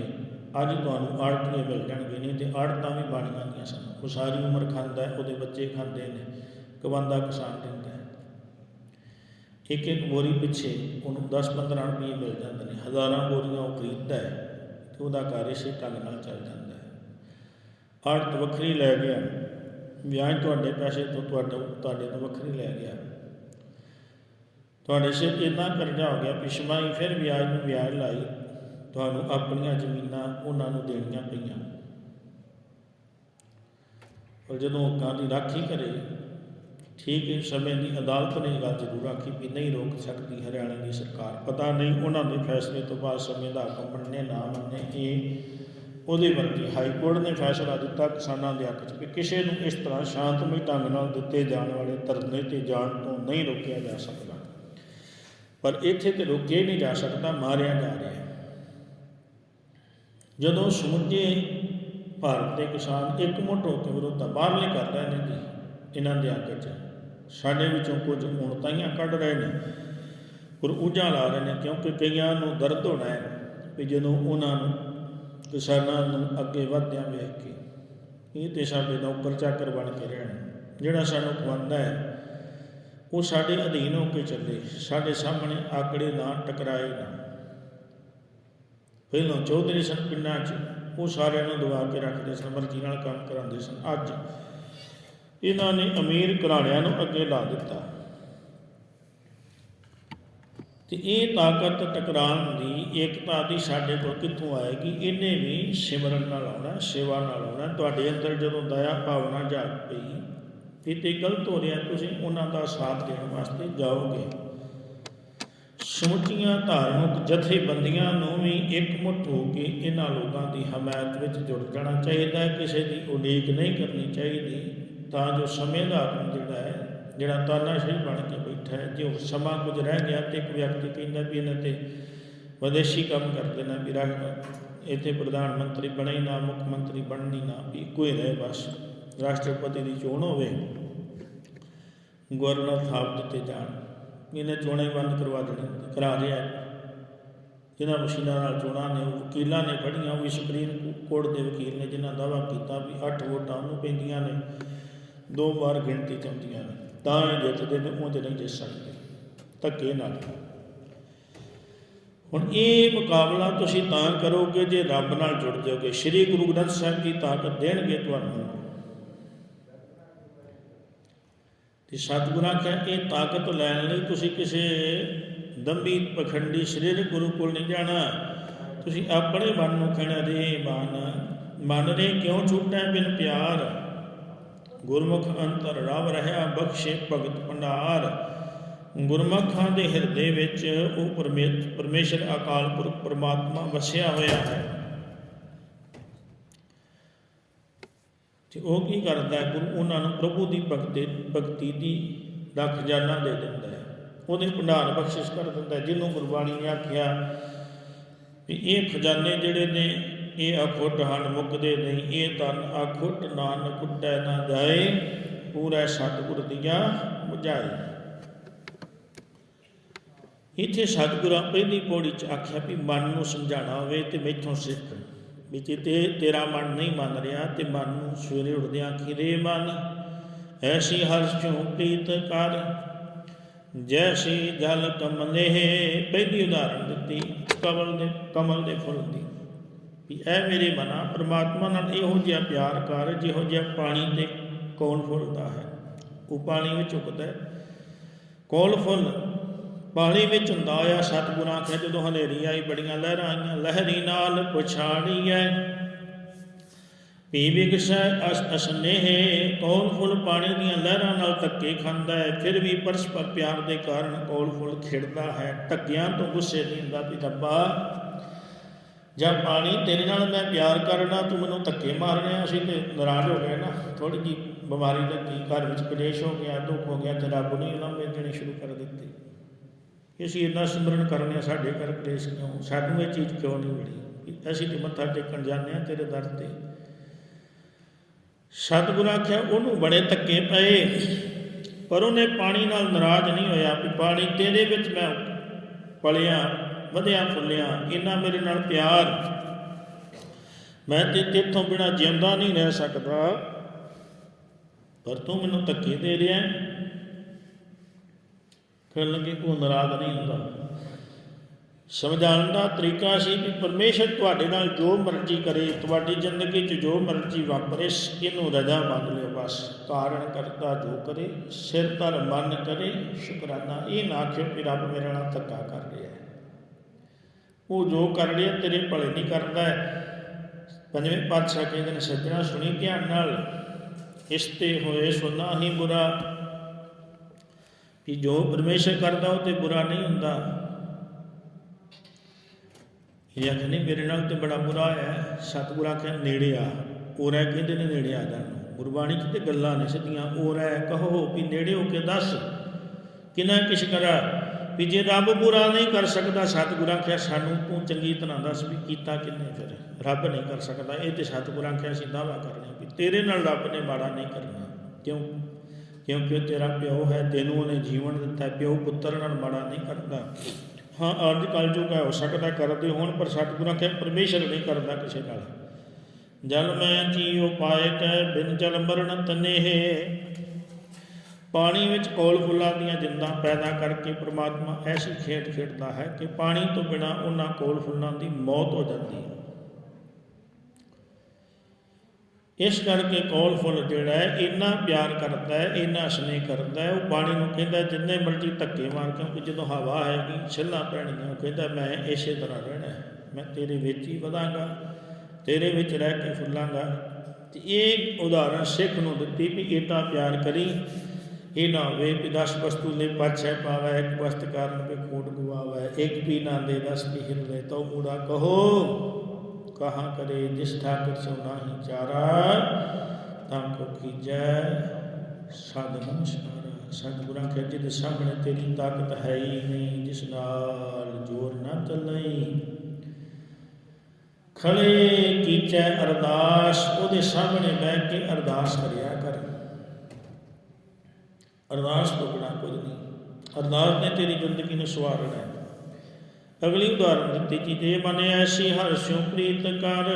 Speaker 1: ਅੱਜ ਤੁਹਾਨੂੰ ਆੜਤੀਏ ਮਿਲ ਜਾਣਗੇ ਨਹੀਂ ਤੇ ਆੜਤਾਂ ਵੀ ਬਣੀਆਂ ਜਾਂਦੀਆਂ ਸਨ। ਉਹ ਸਾਰੀ ਉਮਰ ਖਾਂਦਾ ਉਹਦੇ ਬੱਚੇ ਖਾਂਦੇ ਨੇ ਕਬੰਦਾ ਕਿਸਾਨ ਦਿੰਦਾ ਇੱਕ ਇੱਕ ਬੋਰੀ ਪਿੱਛੇ ਉਹਨੂੰ 10-15 ਰੁਪਏ ਮਿਲ ਜਾਂਦੇ ਨੇ, ਹਜ਼ਾਰਾਂ ਬੋਰੀਆਂ ਉਹ ਖਰੀਦਦਾ ਹੈ ਤੇ ਉਹਦਾ ਘਰ ਇਸੇ ਢੰਗ ਨਾਲ ਚੱਲ ਜਾਂਦਾ ਵੱਖਰੀ ਲੈ ਗਿਆ। ਵਿਆਜ ਤੁਹਾਡੇ ਪੈਸੇ ਤੋਂ ਤੁਹਾਡੇ ਤੁਹਾਡੇ ਤੋਂ ਵੱਖਰੀ ਲੈ ਗਿਆ। ਤੁਹਾਡੇ ਸਿਰ ਇੰਨਾ ਕਰਜ਼ਾ ਹੋ ਗਿਆ ਪਿਛਮਾਈ ਫਿਰ ਵਿਆਜ ਨੂੰ ਵਿਆਜ ਲਾਈ। ਤੁਹਾਨੂੰ ਆਪਣੀਆਂ ਜ਼ਮੀਨਾਂ ਉਹਨਾਂ ਨੂੰ ਦੇਣੀਆਂ ਪਈਆਂ। ਪਰ ਜਦੋਂ ਹੱਕਾਂ ਦੀ ਰਾਖੀ ਕਰੇ ਠੀਕ ਹੈ, ਸਮੇਂ ਦੀ ਅਦਾਲਤ ਨੇ ਗੱਲ ਜ਼ਰੂਰ ਆਖੀ ਵੀ ਨਹੀਂ ਰੋਕ ਸਕਦੀ ਹਰਿਆਣਾ ਦੀ ਸਰਕਾਰ। ਪਤਾ ਨਹੀਂ ਉਹਨਾਂ ਦੇ ਫੈਸਲੇ ਤੋਂ ਬਾਅਦ ਸਮੇਂ ਦਾ ਹੁਕਮ ਮੰਨੇ, ਨਾ ਮੰਨੇ, ਇਹ ਉਹਦੇ ਵਰਗੇ ਹਾਈ ਕੋਰਟ ਨੇ ਫੈਸਲਾ ਦਿੱਤਾ ਕਿਸਾਨਾਂ ਦੇ ਹੱਕ 'ਚ ਕਿ ਕਿਸੇ ਨੂੰ ਇਸ ਤਰ੍ਹਾਂ ਸ਼ਾਂਤਮਈ ਢੰਗ ਨਾਲ ਦਿੱਤੇ ਜਾਣ ਵਾਲੇ ਧਰਨੇ ਤੇ ਜਾਣ ਤੋਂ ਨਹੀਂ ਰੋਕਿਆ ਜਾ ਸਕਦਾ। ਪਰ ਇੱਥੇ ਤੇ ਰੋਕਿਆ ਨਹੀਂ ਜਾ ਸਕਦਾ, ਮਾਰਿਆ ਜਾ ਰਿਹਾ ਹੈ। ਜਦੋਂ ਸਮੁੱਚੇ ਭਾਰਤ ਦੇ ਕਿਸਾਨ ਇਕਮੁੱਠ ਹੋ ਕੇ ਵਿਰੋਧਤਾ ਬਾਹਰਲੇ ਕਰ ਰਹੇ ਨੇ ਜੀ, ਇਹਨਾਂ ਦੇ ਹੱਕ 'ਚ, ਸਾਡੇ ਵਿੱਚੋਂ ਕੁਝ ਹੁਣ ਉਣਤਾਈਆਂ ਕੱਢ ਰਹੇ ਨੇ ਪਰ ਉਜਾਂ ਲਾ ਰਹੇ ਨੇ, ਕਿਉਂਕਿ ਕਈਆਂ ਨੂੰ ਦਰਦ ਹੋਣਾ ਹੈ ਵੀ ਜਦੋਂ ਉਹਨਾਂ ਨੂੰ ਕਿਸਾਨਾਂ ਨੂੰ ਅੱਗੇ ਵਧਦਿਆਂ ਵੇਖ ਕੇ, ਇਹ ਤੇ ਸਾਡੇ ਨੌਕਰ ਚਾਕਰ ਬਣ ਕੇ ਰਹਿਣ। ਜਿਹੜਾ ਸਾਨੂੰ ਖਵਾਉਂਦਾ ਹੈ, ਉਹ ਸਾਡੇ ਅਧੀਨ ਹੋ ਕੇ ਚੱਲੇ, ਸਾਡੇ ਸਾਹਮਣੇ ਆਕੜੇ ਨਾ ਟਕਰਾਏ ਨਾ। ਪਹਿਲਾਂ ਚੌਧਰੀ ਸਨ ਪਿੰਡਾਂ 'ਚ, ਉਹ ਸਾਰਿਆਂ ਨੂੰ ਦਵਾ ਕੇ ਰੱਖਦੇ ਸਨ, ਮਰਜ਼ੀ ਨਾਲ ਕੰਮ ਕਰਾਉਂਦੇ ਸਨ। ਅੱਜ ਇਹਨਾਂ ਨੇ ਅਮੀਰ ਘਰਾਣਿਆਂ ਨੂੰ ਅੱਗੇ ਲਾ ਦਿੱਤਾ। ਤੇ ਇਹ ਤਾਕਤ ਟਕਰਾਉਣ ਦੀ ਏਕਤਾ ਦੀ ਸਾਡੇ ਕੋਲ ਕਿੱਥੋਂ ਆਏਗੀ? ਇਹਨੇ ਵੀ ਸਿਮਰਨ ਨਾਲ ਆਉਣਾ, ਸੇਵਾ ਨਾਲ ਆਉਣਾ। ਤੁਹਾਡੇ ਅੰਦਰ ਜਦੋਂ ਦਇਆ ਭਾਵਨਾ ਜਾਗ ਪਈ ਇਹ ਤੇ ਗਲਤ ਹੋ ਰਿਹਾ, ਤੁਸੀਂ ਉਹਨਾਂ ਦਾ ਸਾਥ ਦੇਣ ਵਾਸਤੇ ਜਾਓਗੇ। ਸਮੁੱਚੀਆਂ ਧਾਰਮਿਕ ਜਥੇਬੰਦੀਆਂ ਨੂੰ ਵੀ ਇਕਮੁੱਠ ਹੋ ਕੇ ਇਹਨਾਂ ਲੋਕਾਂ ਦੀ ਹਮਾਇਤ ਵਿੱਚ ਜੁੜ ਜਾਣਾ ਚਾਹੀਦਾ ਹੈ। ਕਿਸੇ ਦੀ ਉਡੀਕ ਨਹੀਂ ਕਰਨੀ ਚਾਹੀਦੀ, ਤਾਂ ਜੋ ਸਮੇਂ ਦਾ ਹਾਕਮ ਜਿਹੜਾ ਹੈ ਜਿਹੜਾ ਤਾਨਾਸ਼ਾਹੀ ਬਣ ਕੇ ਬੈਠਾ ਹੈ, ਜੇ ਉਹ ਸਮਾਂ ਕੁਝ ਰਹਿ ਗਿਆ ਤੇ ਇੱਕ ਵਿਅਕਤੀ ਕਹਿੰਦਾ ਵੀ ਇਹਨਾਂ ਤੇ ਵਿਦੇਸ਼ੀ ਕੰਮ ਕਰ ਦੇਣਾ ਵੀ ਰਾਜ- ਇੱਥੇ ਪ੍ਰਧਾਨ ਮੰਤਰੀ ਬਣੇ ਨਾ, ਮੁੱਖ ਮੰਤਰੀ ਬਣਨੀ ਨਾ, ਵੀ ਕੋਈ ਰਹੇ ਬਸ। ਰਾਸ਼ਟਰਪਤੀ ਦੀ ਚੋਣ ਹੋਵੇ, ਗਵਰਨਰ ਥਾਪ ਦਿੱਤੇ ਜਾਣ। ਇਹਨੇ ਚੋਣਾਂ ਬੰਦ ਕਰਵਾ ਦੇਣੀ, ਕਰਾ ਰਿਹਾ ਹੈ। ਜਿਨ੍ਹਾਂ ਮਸ਼ੀਨਾਂ ਨਾਲ ਚੋਣਾਂ ਨੇ ਉਹ ਵਕੀਲਾਂ ਨੇ ਫੜੀਆਂ, ਉਹ ਵੀ ਸੁਪਰੀਮ ਕੋਰਟ ਦੇ ਵਕੀਲ ਨੇ ਜਿਨ੍ਹਾਂ ਦਾਅਵਾ ਕੀਤਾ ਵੀ 8 ਵੋਟਾਂ ਉਹਨੂੰ ਪੈਂਦੀਆਂ ਨੇ, ਦੋ ਵਾਰ ਗਿਣਤੀ ਚਾਹੁੰਦੀਆਂ ਨੇ। ਤਾਂ ਇਹ ਜਿੱਤਦੇ ਨੇ ਉਹ ਨਹੀਂ ਜਿੱਤ ਸਕਦੇ। ਧੱਕੇ ਨਾਲ। ਹੁਣ ਇਹ ਮੁਕਾਬਲਾ ਤੁਸੀਂ ਤਾਂ ਕਰੋਗੇ ਜੇ ਰੱਬ ਨਾਲ ਜੁੜ ਜਾਓਗੇ। ਸ੍ਰੀ ਗੁਰੂ ਗ੍ਰੰਥ ਸਾਹਿਬ ਦੀ ਤਾਕਤ ਦੇਣਗੇ ਤੁਹਾਨੂੰ। ਤੇ ਸਤਿਗੁਰਾਂ ਕਹਿੰਦੇ ਇਹ ਤਾਕਤ ਲੈਣ ਲਈ ਤੁਸੀਂ ਕਿਸੇ ਦੰਬੀ ਪਖੰਡੀ ਸਰੀਰਕ ਗੁਰੂ ਕੋਲ ਨਹੀਂ ਜਾਣਾ। ਤੁਸੀਂ ਆਪਣੇ ਮਨ ਨੂੰ ਕਹਿਣਾ, ਰੇ ਮਨ ਮਨ ਰੇ ਕਿਉਂ ਛੁੱਟੈ ਬਿਨ ਪਿਆਰ? ਗੁਰਮੁਖ ਅੰਤਰ ਰਵ ਰਹਾ ਬਖਸ਼ੇ ਭਗਤ ਭੰਡਾਰ। ਗੁਰਮੁਖਾਂ ਦੇ ਹਿਰਦੇ ਵਿੱਚ ਉਹ ਪਰਮੇ- ਪਰਮੇਸ਼ਰ ਅਕਾਲ ਪੁਰਖ ਪਰਮਾਤਮਾ ਵਸਿਆ ਹੋਇਆ ਹੈ। ਤੇ ਉਹ ਕੀ ਕਰਦਾ ਹੈ? ਗੁਰੂ ਉਹਨਾਂ ਨੂੰ ਪ੍ਰਭੂ ਦੀ ਭਗਤੀ ਭਗਤੀ ਦੀ ਦਾ ਖਜ਼ਾਨਾ ਦੇ ਦਿੰਦਾ ਹੈ। ਉਹਦੇ ਭੰਡਾਰ ਬਖਸ਼ਿਸ਼ ਕਰ ਦਿੰਦਾ ਹੈ। ਜਿਹਨੂੰ ਗੁਰਬਾਣੀ ਨੇ ਆਖਿਆ ਵੀ ਇਹ ਖਜ਼ਾਨੇ ਜਿਹੜੇ ਨੇ ਇਹ ਅਖੁੱਟ ਹਨ ਮੁੱਕਦੇ ਨਹੀਂ, ਇਹ ਧਨ ਅਖੁੱਟ ਨਾਨਕ ਕੁੱਟੈ ਨਾ ਜਾਏ, ਪੂਰਾ ਸਤਿਗੁਰ ਦੀਆਂ ਬੁਝਾਏ ਇੱਥੇ ਸਤਿਗੁਰਾਂ ਪਹਿਲੀ ਪੌੜੀ ਚ ਆਖਿਆ ਵੀ ਮਨ ਨੂੰ ਸਮਝਾਉਣਾ ਹੋਵੇ ਤੇ ਮੈਥੋਂ ਸਿੱਖ। ਵੀ ਤੇ ਤੇਰਾ ਮਨ ਨਹੀਂ ਮੰਨ ਰਿਹਾ ਤੇ ਮਨ ਨੂੰ ਸਵੇਰੇ ਉੱਠਦਿਆਂ ਆਖੀ ਮਨ? ਐਸੀ ਹਰਸ਼ ਚੋਂ ਪ੍ਰੀਤ ਕਰ, ਜੈਸੀ ਜਲ ਕਮਲੇ, ਪਹਿਲੀ ਉਦਾਹਰਨ ਦਿੱਤੀ ਕਮਲ ਦੇ ਕਮਲ ਦੇ ਫੁੱਲ ਦੀ। ਵੀ ਐ ਮੇਰੇ ਮਨਾ ਪ੍ਰਮਾਤਮਾ ਨਾਲ ਇਹੋ ਜਿਹਾ ਪਿਆਰ ਕਰ, ਜਿਹੋ ਜਿਹਾ ਪਾਣੀ ਤੇ ਕੋਲ ਫੁੱਲਦਾ ਹੈ। ਉਹ ਪਾਣੀ ਵਿੱਚ ਉਗਦਾ ਕੌਲ ਫੁੱਲ? ਪਾਣੀ ਵਿੱਚ ਹੁੰਦਾ ਆ ਸਤਿਗੁਰਾਂ ਆਖਿਆ, ਜਦੋਂ ਹਨੇਰੀ ਆਈ ਬੜੀਆਂ ਲਹਿਰਾਂ ਆਈਆਂ, ਲਹਿਰੀ ਨਾਲ ਪਛਾੜੀ ਐ ਪੀ ਵਿਗਸੈ ਅਸ ਅਸਨੇਹ ਕੋਲ ਫੁੱਲ ਪਾਣੀ ਦੀਆਂ ਲਹਿਰਾਂ ਨਾਲ ਧੱਕੇ ਖਾਂਦਾ ਹੈ, ਫਿਰ ਵੀ ਪਰਸਪਰ ਪਿਆਰ ਦੇ ਕਾਰਨ ਕੌਲ ਫੁੱਲ ਖਿੜਦਾ ਹੈ। ਧੱਕਿਆਂ ਤੋਂ ਗੁੱਸੇ ਨਹੀਂ ਹੁੰਦਾ ਵੀ ਰੱਬਾ ਜਾਂ ਪਾਣੀ ਤੇਰੇ ਨਾਲ ਮੈਂ ਪਿਆਰ ਕਰਨਾ, ਤੂੰ ਮੈਨੂੰ ਧੱਕੇ ਮਾਰਨੇ ਰਿਹਾ ਸੀ ਤੇ ਨਾਰਾਜ਼ ਹੋ ਗਏ ਨਾ। ਥੋੜੀ ਜੀ ਬਿਮਾਰੀ ਲੱਗੀ, ਘਰ ਵਿੱਚ ਕਲੇਸ਼ ਹੋ ਗਿਆ, ਦੁੱਖ ਹੋ ਗਿਆ, ਤੇ ਰੱਬ ਨੇ ਉਹਨਾਂ ਦੇਣੇ ਸ਼ੁਰੂ ਕਰ ਦਿੱਤੇ। ਅਸੀਂ ਇੰਨਾ ਸਿਮਰਨ ਕਰਨੇ ਆ, ਸਾਡੇ ਘਰ ਕਲੇਸ਼ ਕਿਉਂ? ਸਾਨੂੰ ਇਹ ਚੀਜ਼ ਕਿਉਂ ਨਹੀਂ ਮਿਲੀ? ਅਸੀਂ ਤੇ ਮੱਥਾ ਟੇਕਣ ਜਾਂਦੇ ਆ ਤੇਰੇ ਦਰ ਤੇ। ਸਤਿਗੁਰ ਆਖਿਆ, ਉਹਨੂੰ ਬੜੇ ਧੱਕੇ ਪਏ, ਪਰ ਉਹਨੇ ਪਾਣੀ ਨਾਲ ਨਾਰਾਜ਼ ਨਹੀਂ ਹੋਇਆ ਵੀ ਪਾਣੀ ਤੇਰੇ ਵਿੱਚ ਮੈਂ ਪਲਿਆ। ਵਧਿਆ ਫੁੱਲਿਆ ਇਹਨਾਂ ਮੇਰੇ ਨਾਲ ਪਿਆਰ। ਮੈਂ ਤੇ ਤੇਥੋਂ ਬਿਨਾ ਜਿਉਂਦਾ ਨਹੀਂ ਰਹਿ ਸਕਦਾ। ਪਰ ਤੂੰ ਮੈਨੂੰ ਧੱਕੇ ਦੇ ਰਿਹਾ ਫਿਰ ਲੱਗੇ ਕੋ ਨਾਰਾਜ਼ ਨਹੀਂ ਹੁੰਦਾ। ਸਮਝਾਉਣ ਦਾ ਤਰੀਕਾ ਸੀ ਕਿ ਪਰਮੇਸ਼ਰ ਤੁਹਾਡੇ ਨਾਲ ਜੋ ਮਰਜ਼ੀ ਕਰੇ, ਤੁਹਾਡੀ ਜ਼ਿੰਦਗੀ 'ਚ ਜੋ ਮਰਜ਼ੀ ਵਾਪਰੇ, ਇਹਨੂੰ ਰਜ਼ਾ ਮੰਨ ਲਿਓ ਬਸ। ਕਾਰਨ ਕਰਤਾ ਜੋ ਕਰੇ, ਸਿਰ ਧਰ ਮਨ ਕਰੇ, ਸ਼ੁਕਰਾਨਾ। ਇਹ ਨਾ ਆਖਿਓ ਕਿ ਰੱਬ ਮੇਰੇ ਨਾਲ ਧੱਕਾ ਕਰ ਰਿਹਾ ਉਹ ਜੋ ਕਰ ਰਿਹਾ, ਤੇਰੇ ਭਲੇ ਨਹੀਂ ਕਰਦਾ। ਪੰਜਵੇਂ ਪਾਤਸ਼ਾਹ ਕਹਿੰਦੇ ਨੇ, ਸੱਜਣਾ ਸੁਣੀ ਧਿਆਨ ਨਾਲ। ਇਸ ਤੇ ਹੋਏ ਸੁਨਾ ਹੀ ਬੁਰਾ। ਕਿ ਜੋ ਪਰਮੇਸ਼ਰ ਕਰਦਾ, ਉਹ ਤੇ ਬੁਰਾ ਨਹੀਂ ਹੁੰਦਾ। ਇਹ ਆਖਨੇ ਮੇਰੇ ਨਾਲ ਤੇ ਬੜਾ ਬੁਰਾ ਹੈ। ਸਤਿਗੁਰ ਆਖਿਆ, ਨੇੜੇ ਆ। ਉਹ ਰਹਿ ਕਹਿੰਦੇ ਨੇ ਨੇੜੇ ਆ ਜਾਣ? ਨੂੰ। ਗੁਰਬਾਣੀ ਚ ਤੇ ਗੱਲਾਂ ਨੇ ਸਿੱਧੀਆਂ। ਉਹ ਰਹਿ ਕਹੋ ਵੀ ਨੇੜੇ ਹੋ ਕੇ ਦੱਸ। ਕਿਨਾ ਕਿਛ ਕਰਾ? ਵੀ ਜੇ ਰੱਬ ਬੁਰਾ ਨਹੀਂ ਕਰ ਸਕਦਾ, ਸਤਿਗੁਰਾਂ ਕਿਹਾ ਸਾਨੂੰ ਤੂੰ ਚੰਗੀ ਤਰ੍ਹਾਂ ਦੱਸ ਵੀ ਕੀਤਾ ਕਿੰਨੇ ਫਿਰ ਰੱਬ ਨਹੀਂ ਕਰ ਸਕਦਾ। ਇਹ ਤੇ ਸਤਿਗੁਰਾਂ ਕਿਹਾ ਅਸੀਂ ਦਾਵਾ ਕਰਨੇ ਵੀ ਤੇਰੇ ਨਾਲ ਰੱਬ ਨੇ ਮਾੜਾ ਨਹੀਂ ਕਰਨਾ। ਕਿਉਂ? ਕਿਉਂਕਿ ਉਹ ਤੇਰਾ ਪਿਓ ਹੈ, ਤੈਨੂੰ ਉਹਨੇ ਜੀਵਨ ਦਿੱਤਾ, ਪਿਓ ਪੁੱਤਰ ਨਾਲ ਮਾੜਾ ਨਹੀਂ ਕਰਦਾ। ਹਾਂ, ਅੱਜ ਕੱਲ ਜੋ ਹੋ ਸਕਦਾ, ਕਰਦੇ ਹੋਣ, ਪਰ ਸਤਿਗੁਰਾਂ ਕਹੇ ਪਰਮੇਸ਼ਰ ਨਹੀਂ ਕਰਦਾ ਕਿਸੇ ਨਾਲ। ਜਲ ਮੈਂ ਜੀਉ ਪਾਏ ਕੈ ਬਿਨ ਜਲ ਮਰਨ ਤਨੇਹ। ਪਾਣੀ ਵਿੱਚ ਕੌਲ ਫੁੱਲਾਂ ਦੀਆਂ ਜਿੰਦਾਂ ਪੈਦਾ ਕਰਕੇ ਪ੍ਰਮਾਤਮਾ ਐਸੀ ਖੇਡ ਖੇਡਦਾ ਹੈ ਕਿ ਪਾਣੀ ਤੋਂ ਬਿਨਾ ਉਹਨਾਂ ਕੋਲ ਫੁੱਲਾਂ ਦੀ ਮੌਤ ਹੋ ਜਾਂਦੀ ਹੈ। ਇਸ ਕਰਕੇ ਕੌਲ ਫੁੱਲ ਜਿਹੜਾ ਹੈ, ਇੰਨਾ ਪਿਆਰ ਕਰਦਾ ਹੈ, ਇੰਨਾ ਸਨੇਹ ਕਰਦਾ ਹੈ, ਉਹ ਪਾਣੀ ਨੂੰ ਕਹਿੰਦਾ ਜਿੰਨੇ ਮਰਜ਼ੀ ਧੱਕੇ ਮਾਰ, ਕਿਉਂਕਿ ਜਦੋਂ ਹਵਾ ਆਏਗੀ, ਛਿੱਲਾਂ ਪੈਣਗੀਆਂ। ਉਹ ਕਹਿੰਦਾ, ਮੈਂ ਇਸੇ ਤਰ੍ਹਾਂ ਰਹਿਣਾ ਮੈਂ ਤੇਰੇ ਵਿੱਚ ਹੀ ਵਧਾਂਗਾ, ਤੇਰੇ ਵਿੱਚ ਰਹਿ ਕੇ ਫੁੱਲਾਂਗਾ। ਤੇ ਇਹ ਉਦਾਹਰਣ ਸਿੱਖ ਨੂੰ ਦਿੱਤੀ ਵੀ ਏਡਾ ਪਿਆਰ ਕਰੀ ਇਹ ਨਾ ਹੋਵੇ ਕਿ ਦਸ ਵਸਤੂ ਨੇ ਪਾਛੈ ਪਾਵੈ, ਇੱਕ ਵਸਤ ਕਾਰਨ ਪੇ ਖੋਟ ਗਵਾਵੈ ਇੱਕ ਵੀ ਨਾ ਦੇ ਦਸ ਵੀ ਹਿਰਦੇ ਤਉ ਮੂੜਾ ਕਹੋ, ਕਹਾ ਕਰੇ ਜਿਸ ਠਾਕੁਰ ਸੋ ਨਾਹੀ ਚਾਰਾ, ਤਾਂ ਕੋ ਸਾਧ ਨਮਸਕਾਰ ਸਤਿਗੁਰਾਂ ਕੇ ਜਿਹਦੇ ਸਾਹਮਣੇ ਤੇਰੀ ਤਾਕਤ ਹੈ ਹੀ ਨਹੀਂ, ਜਿਸ ਨਾਲ ਜੋਰ ਨਾ ਚੱਲਈ। ਖੜੇ ਕੀਚੈ ਅਰਦਾਸ, ਉਹਦੇ ਸਾਹਮਣੇ ਬਹਿ ਕੇ ਅਰਦਾਸ ਕਰਿਆ ਅਰਦਾਸ ਤੋਂ ਬਿਨਾਂ ਕੁਝ ਨਹੀਂ। ਅਰਦਾਸ ਨੇ ਤੇਰੀ ਜ਼ਿੰਦਗੀ ਨੂੰ ਸਵਾਰਨਾ ਹੈ ਅਗਲੀ ਉਦਾਹਰਨ ਦਿੱਤੀ ਜੀ ਜੇ ਮਨ ਐਸੀ ਹਰਸ਼ੋ ਪ੍ਰੀਤ ਕਰ,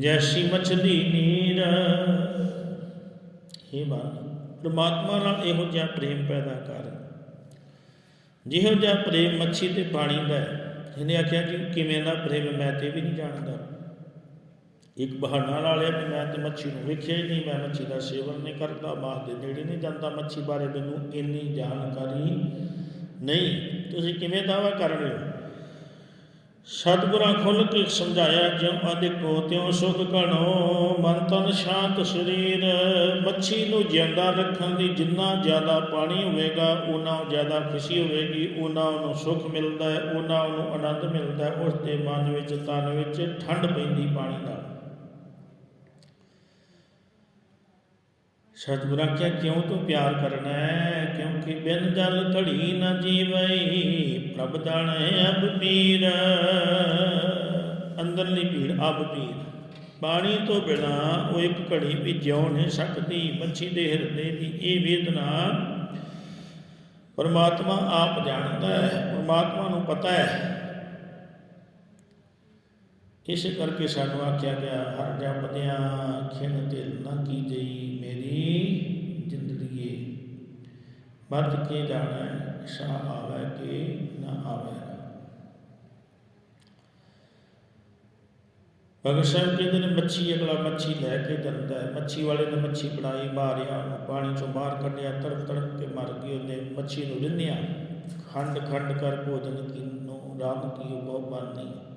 Speaker 1: ਜੈਸੀ ਮਛਲੀ ਨੀਰ। ਇਹ ਮਨ ਪ੍ਰਮਾਤਮਾ ਨਾਲ ਇਹੋ ਜਿਹਾ ਪ੍ਰੇਮ ਪੈਦਾ ਕਰ। ਜਿਹੋ ਜਿਹਾ ਪ੍ਰੇਮ ਮੱਛੀ ਤੇ ਪਾਣੀ ਦਾ ਹੈ, ਇਹਨੇ ਆਖਿਆ ਜੀ ਕਿਵੇਂ ਦਾ ਪ੍ਰੇਮ ਮੈਂ ਤੇ ਵੀ ਨਹੀਂ ਜਾਣਦਾ। ਇੱਕ ਬਹਾਨਾ ਲਾ ਲਿਆ ਕਿ ਮੈਂ ਤੇ ਮੱਛੀ ਨੂੰ ਵੇਖਿਆ ਹੀ ਨਹੀਂ, ਮੈਂ ਮੱਛੀ ਦਾ ਸੇਵਨ ਨਹੀਂ ਕਰਦਾ ਮਾਂ ਦੇ ਨੇੜੇ ਨਹੀਂ ਜਾਂਦਾ, ਮੱਛੀ ਬਾਰੇ ਮੈਨੂੰ ਇੰਨੀ ਜਾਣਕਾਰੀ ਨਹੀਂ। ਤੁਸੀਂ ਕਿਵੇਂ ਦਾਵਾ ਕਰ ਰਹੇ ਹੋ? ਸਤਿਗੁਰਾਂ ਖੁੱਲ ਕੇ ਸਮਝਾਇਆ, ਜਿਉ ਅਦਿਕੋ ਤਿਉ ਸੁਖ ਘਣੋ, ਮਨ ਤਨ ਸ਼ਾਂਤ ਸਰੀਰ, ਮੱਛੀ ਨੂੰ ਜਿੰਦਾ ਰੱਖਣ ਦੀ ਜਿੰਨਾ ਜ਼ਿਆਦਾ ਪਾਣੀ ਹੋਵੇਗਾ ਉਨਾ ਜ਼ਿਆਦਾ ਖੁਸ਼ੀ ਹੋਵੇਗੀ ਉਨਾ ਉਹਨੂੰ ਸੁਖ ਮਿਲਦਾ ਹੈ ਉਨਾ ਉਹਨੂੰ ਆਨੰਦ ਮਿਲਦਾ ਹੈ ਉਸ ਦੇ ਮਨ ਵਿੱਚ, ਤਨ ਵਿੱਚ ਠੰਡ ਪੈਂਦੀ ਪਾਣੀ ਨਾਲ। ਸਤਿਗੁਰਾਂ ਕਿਹਾ, ਕਿਉਂ ਤੂੰ ਪਿਆਰ ਕਰਨਾ ਹੈ? ਕਿਉਂਕਿ ਬਿਨ ਜਲ ਘੜੀ ਨਾ ਜੀਵਈ, ਪ੍ਰਭ ਜਾਣੈ ਅਬ ਪੀਰ। ਅੰਦਰਲੀ ਭੀੜ ਅਬ ਪੀਰ। ਪਾਣੀ ਤੋਂ ਬਿਨਾ ਉਹ ਇੱਕ ਘੜੀ ਵੀ ਜਿਉ ਨਹੀਂ ਸਕਦੀ। ਮੱਛੀ ਦੇ ਹਿਰਦੇ ਦੀ ਇਹ ਵੇਦਨਾ ਪਰਮਾਤਮਾ ਆਪ ਜਾਣਦਾ ਹੈ। ਪਰਮਾਤਮਾ ਨੂੰ ਪਤਾ ਹੈ। ਇਸੇ ਕਰਕੇ ਸਾਨੂੰ ਆਖਿਆ ਗਿਆ, ਹਰ ਜਪਦਿਆਂ ਖਿਨ ਤੇ ਨਾ ਕੀਜਈ ਮੇਰੀ ਜ਼ਿੰਦਗੀ ਮਤ ਕੇ ਜਾਣਾ ਸ਼ਾ ਆਵੇ ਕਿ ਨਾ ਆਵੇ। ਭਗਤ ਸਾਹਿਬ ਕਹਿੰਦੇ ਨੇ, ਮੱਛੀ ਅਗਲਾ ਮੱਛੀ ਲੈ ਕੇ ਜਾਂਦਾ ਹੈ। ਮੱਛੀ ਵਾਲੇ ਨੇ ਮੱਛੀ ਬਣਾਈ ਮਾਰਿਆ, ਉਹਨੂੰ ਪਾਣੀ ਚੋਂ ਬਾਹਰ ਕੱਢਿਆ ਤੜਪ ਤੜਪ ਕੇ ਮਰ ਗਈ ਉਹਨੇ। ਮੱਛੀ ਨੂੰ ਰਿੰਨਿਆ। ਖੰਡ ਖੰਡ ਕਰ ਭੋਜਨ ਕੀਨੋ, ਰਾਮ ਕੀ ਬਹੁ ਬਾਨੀ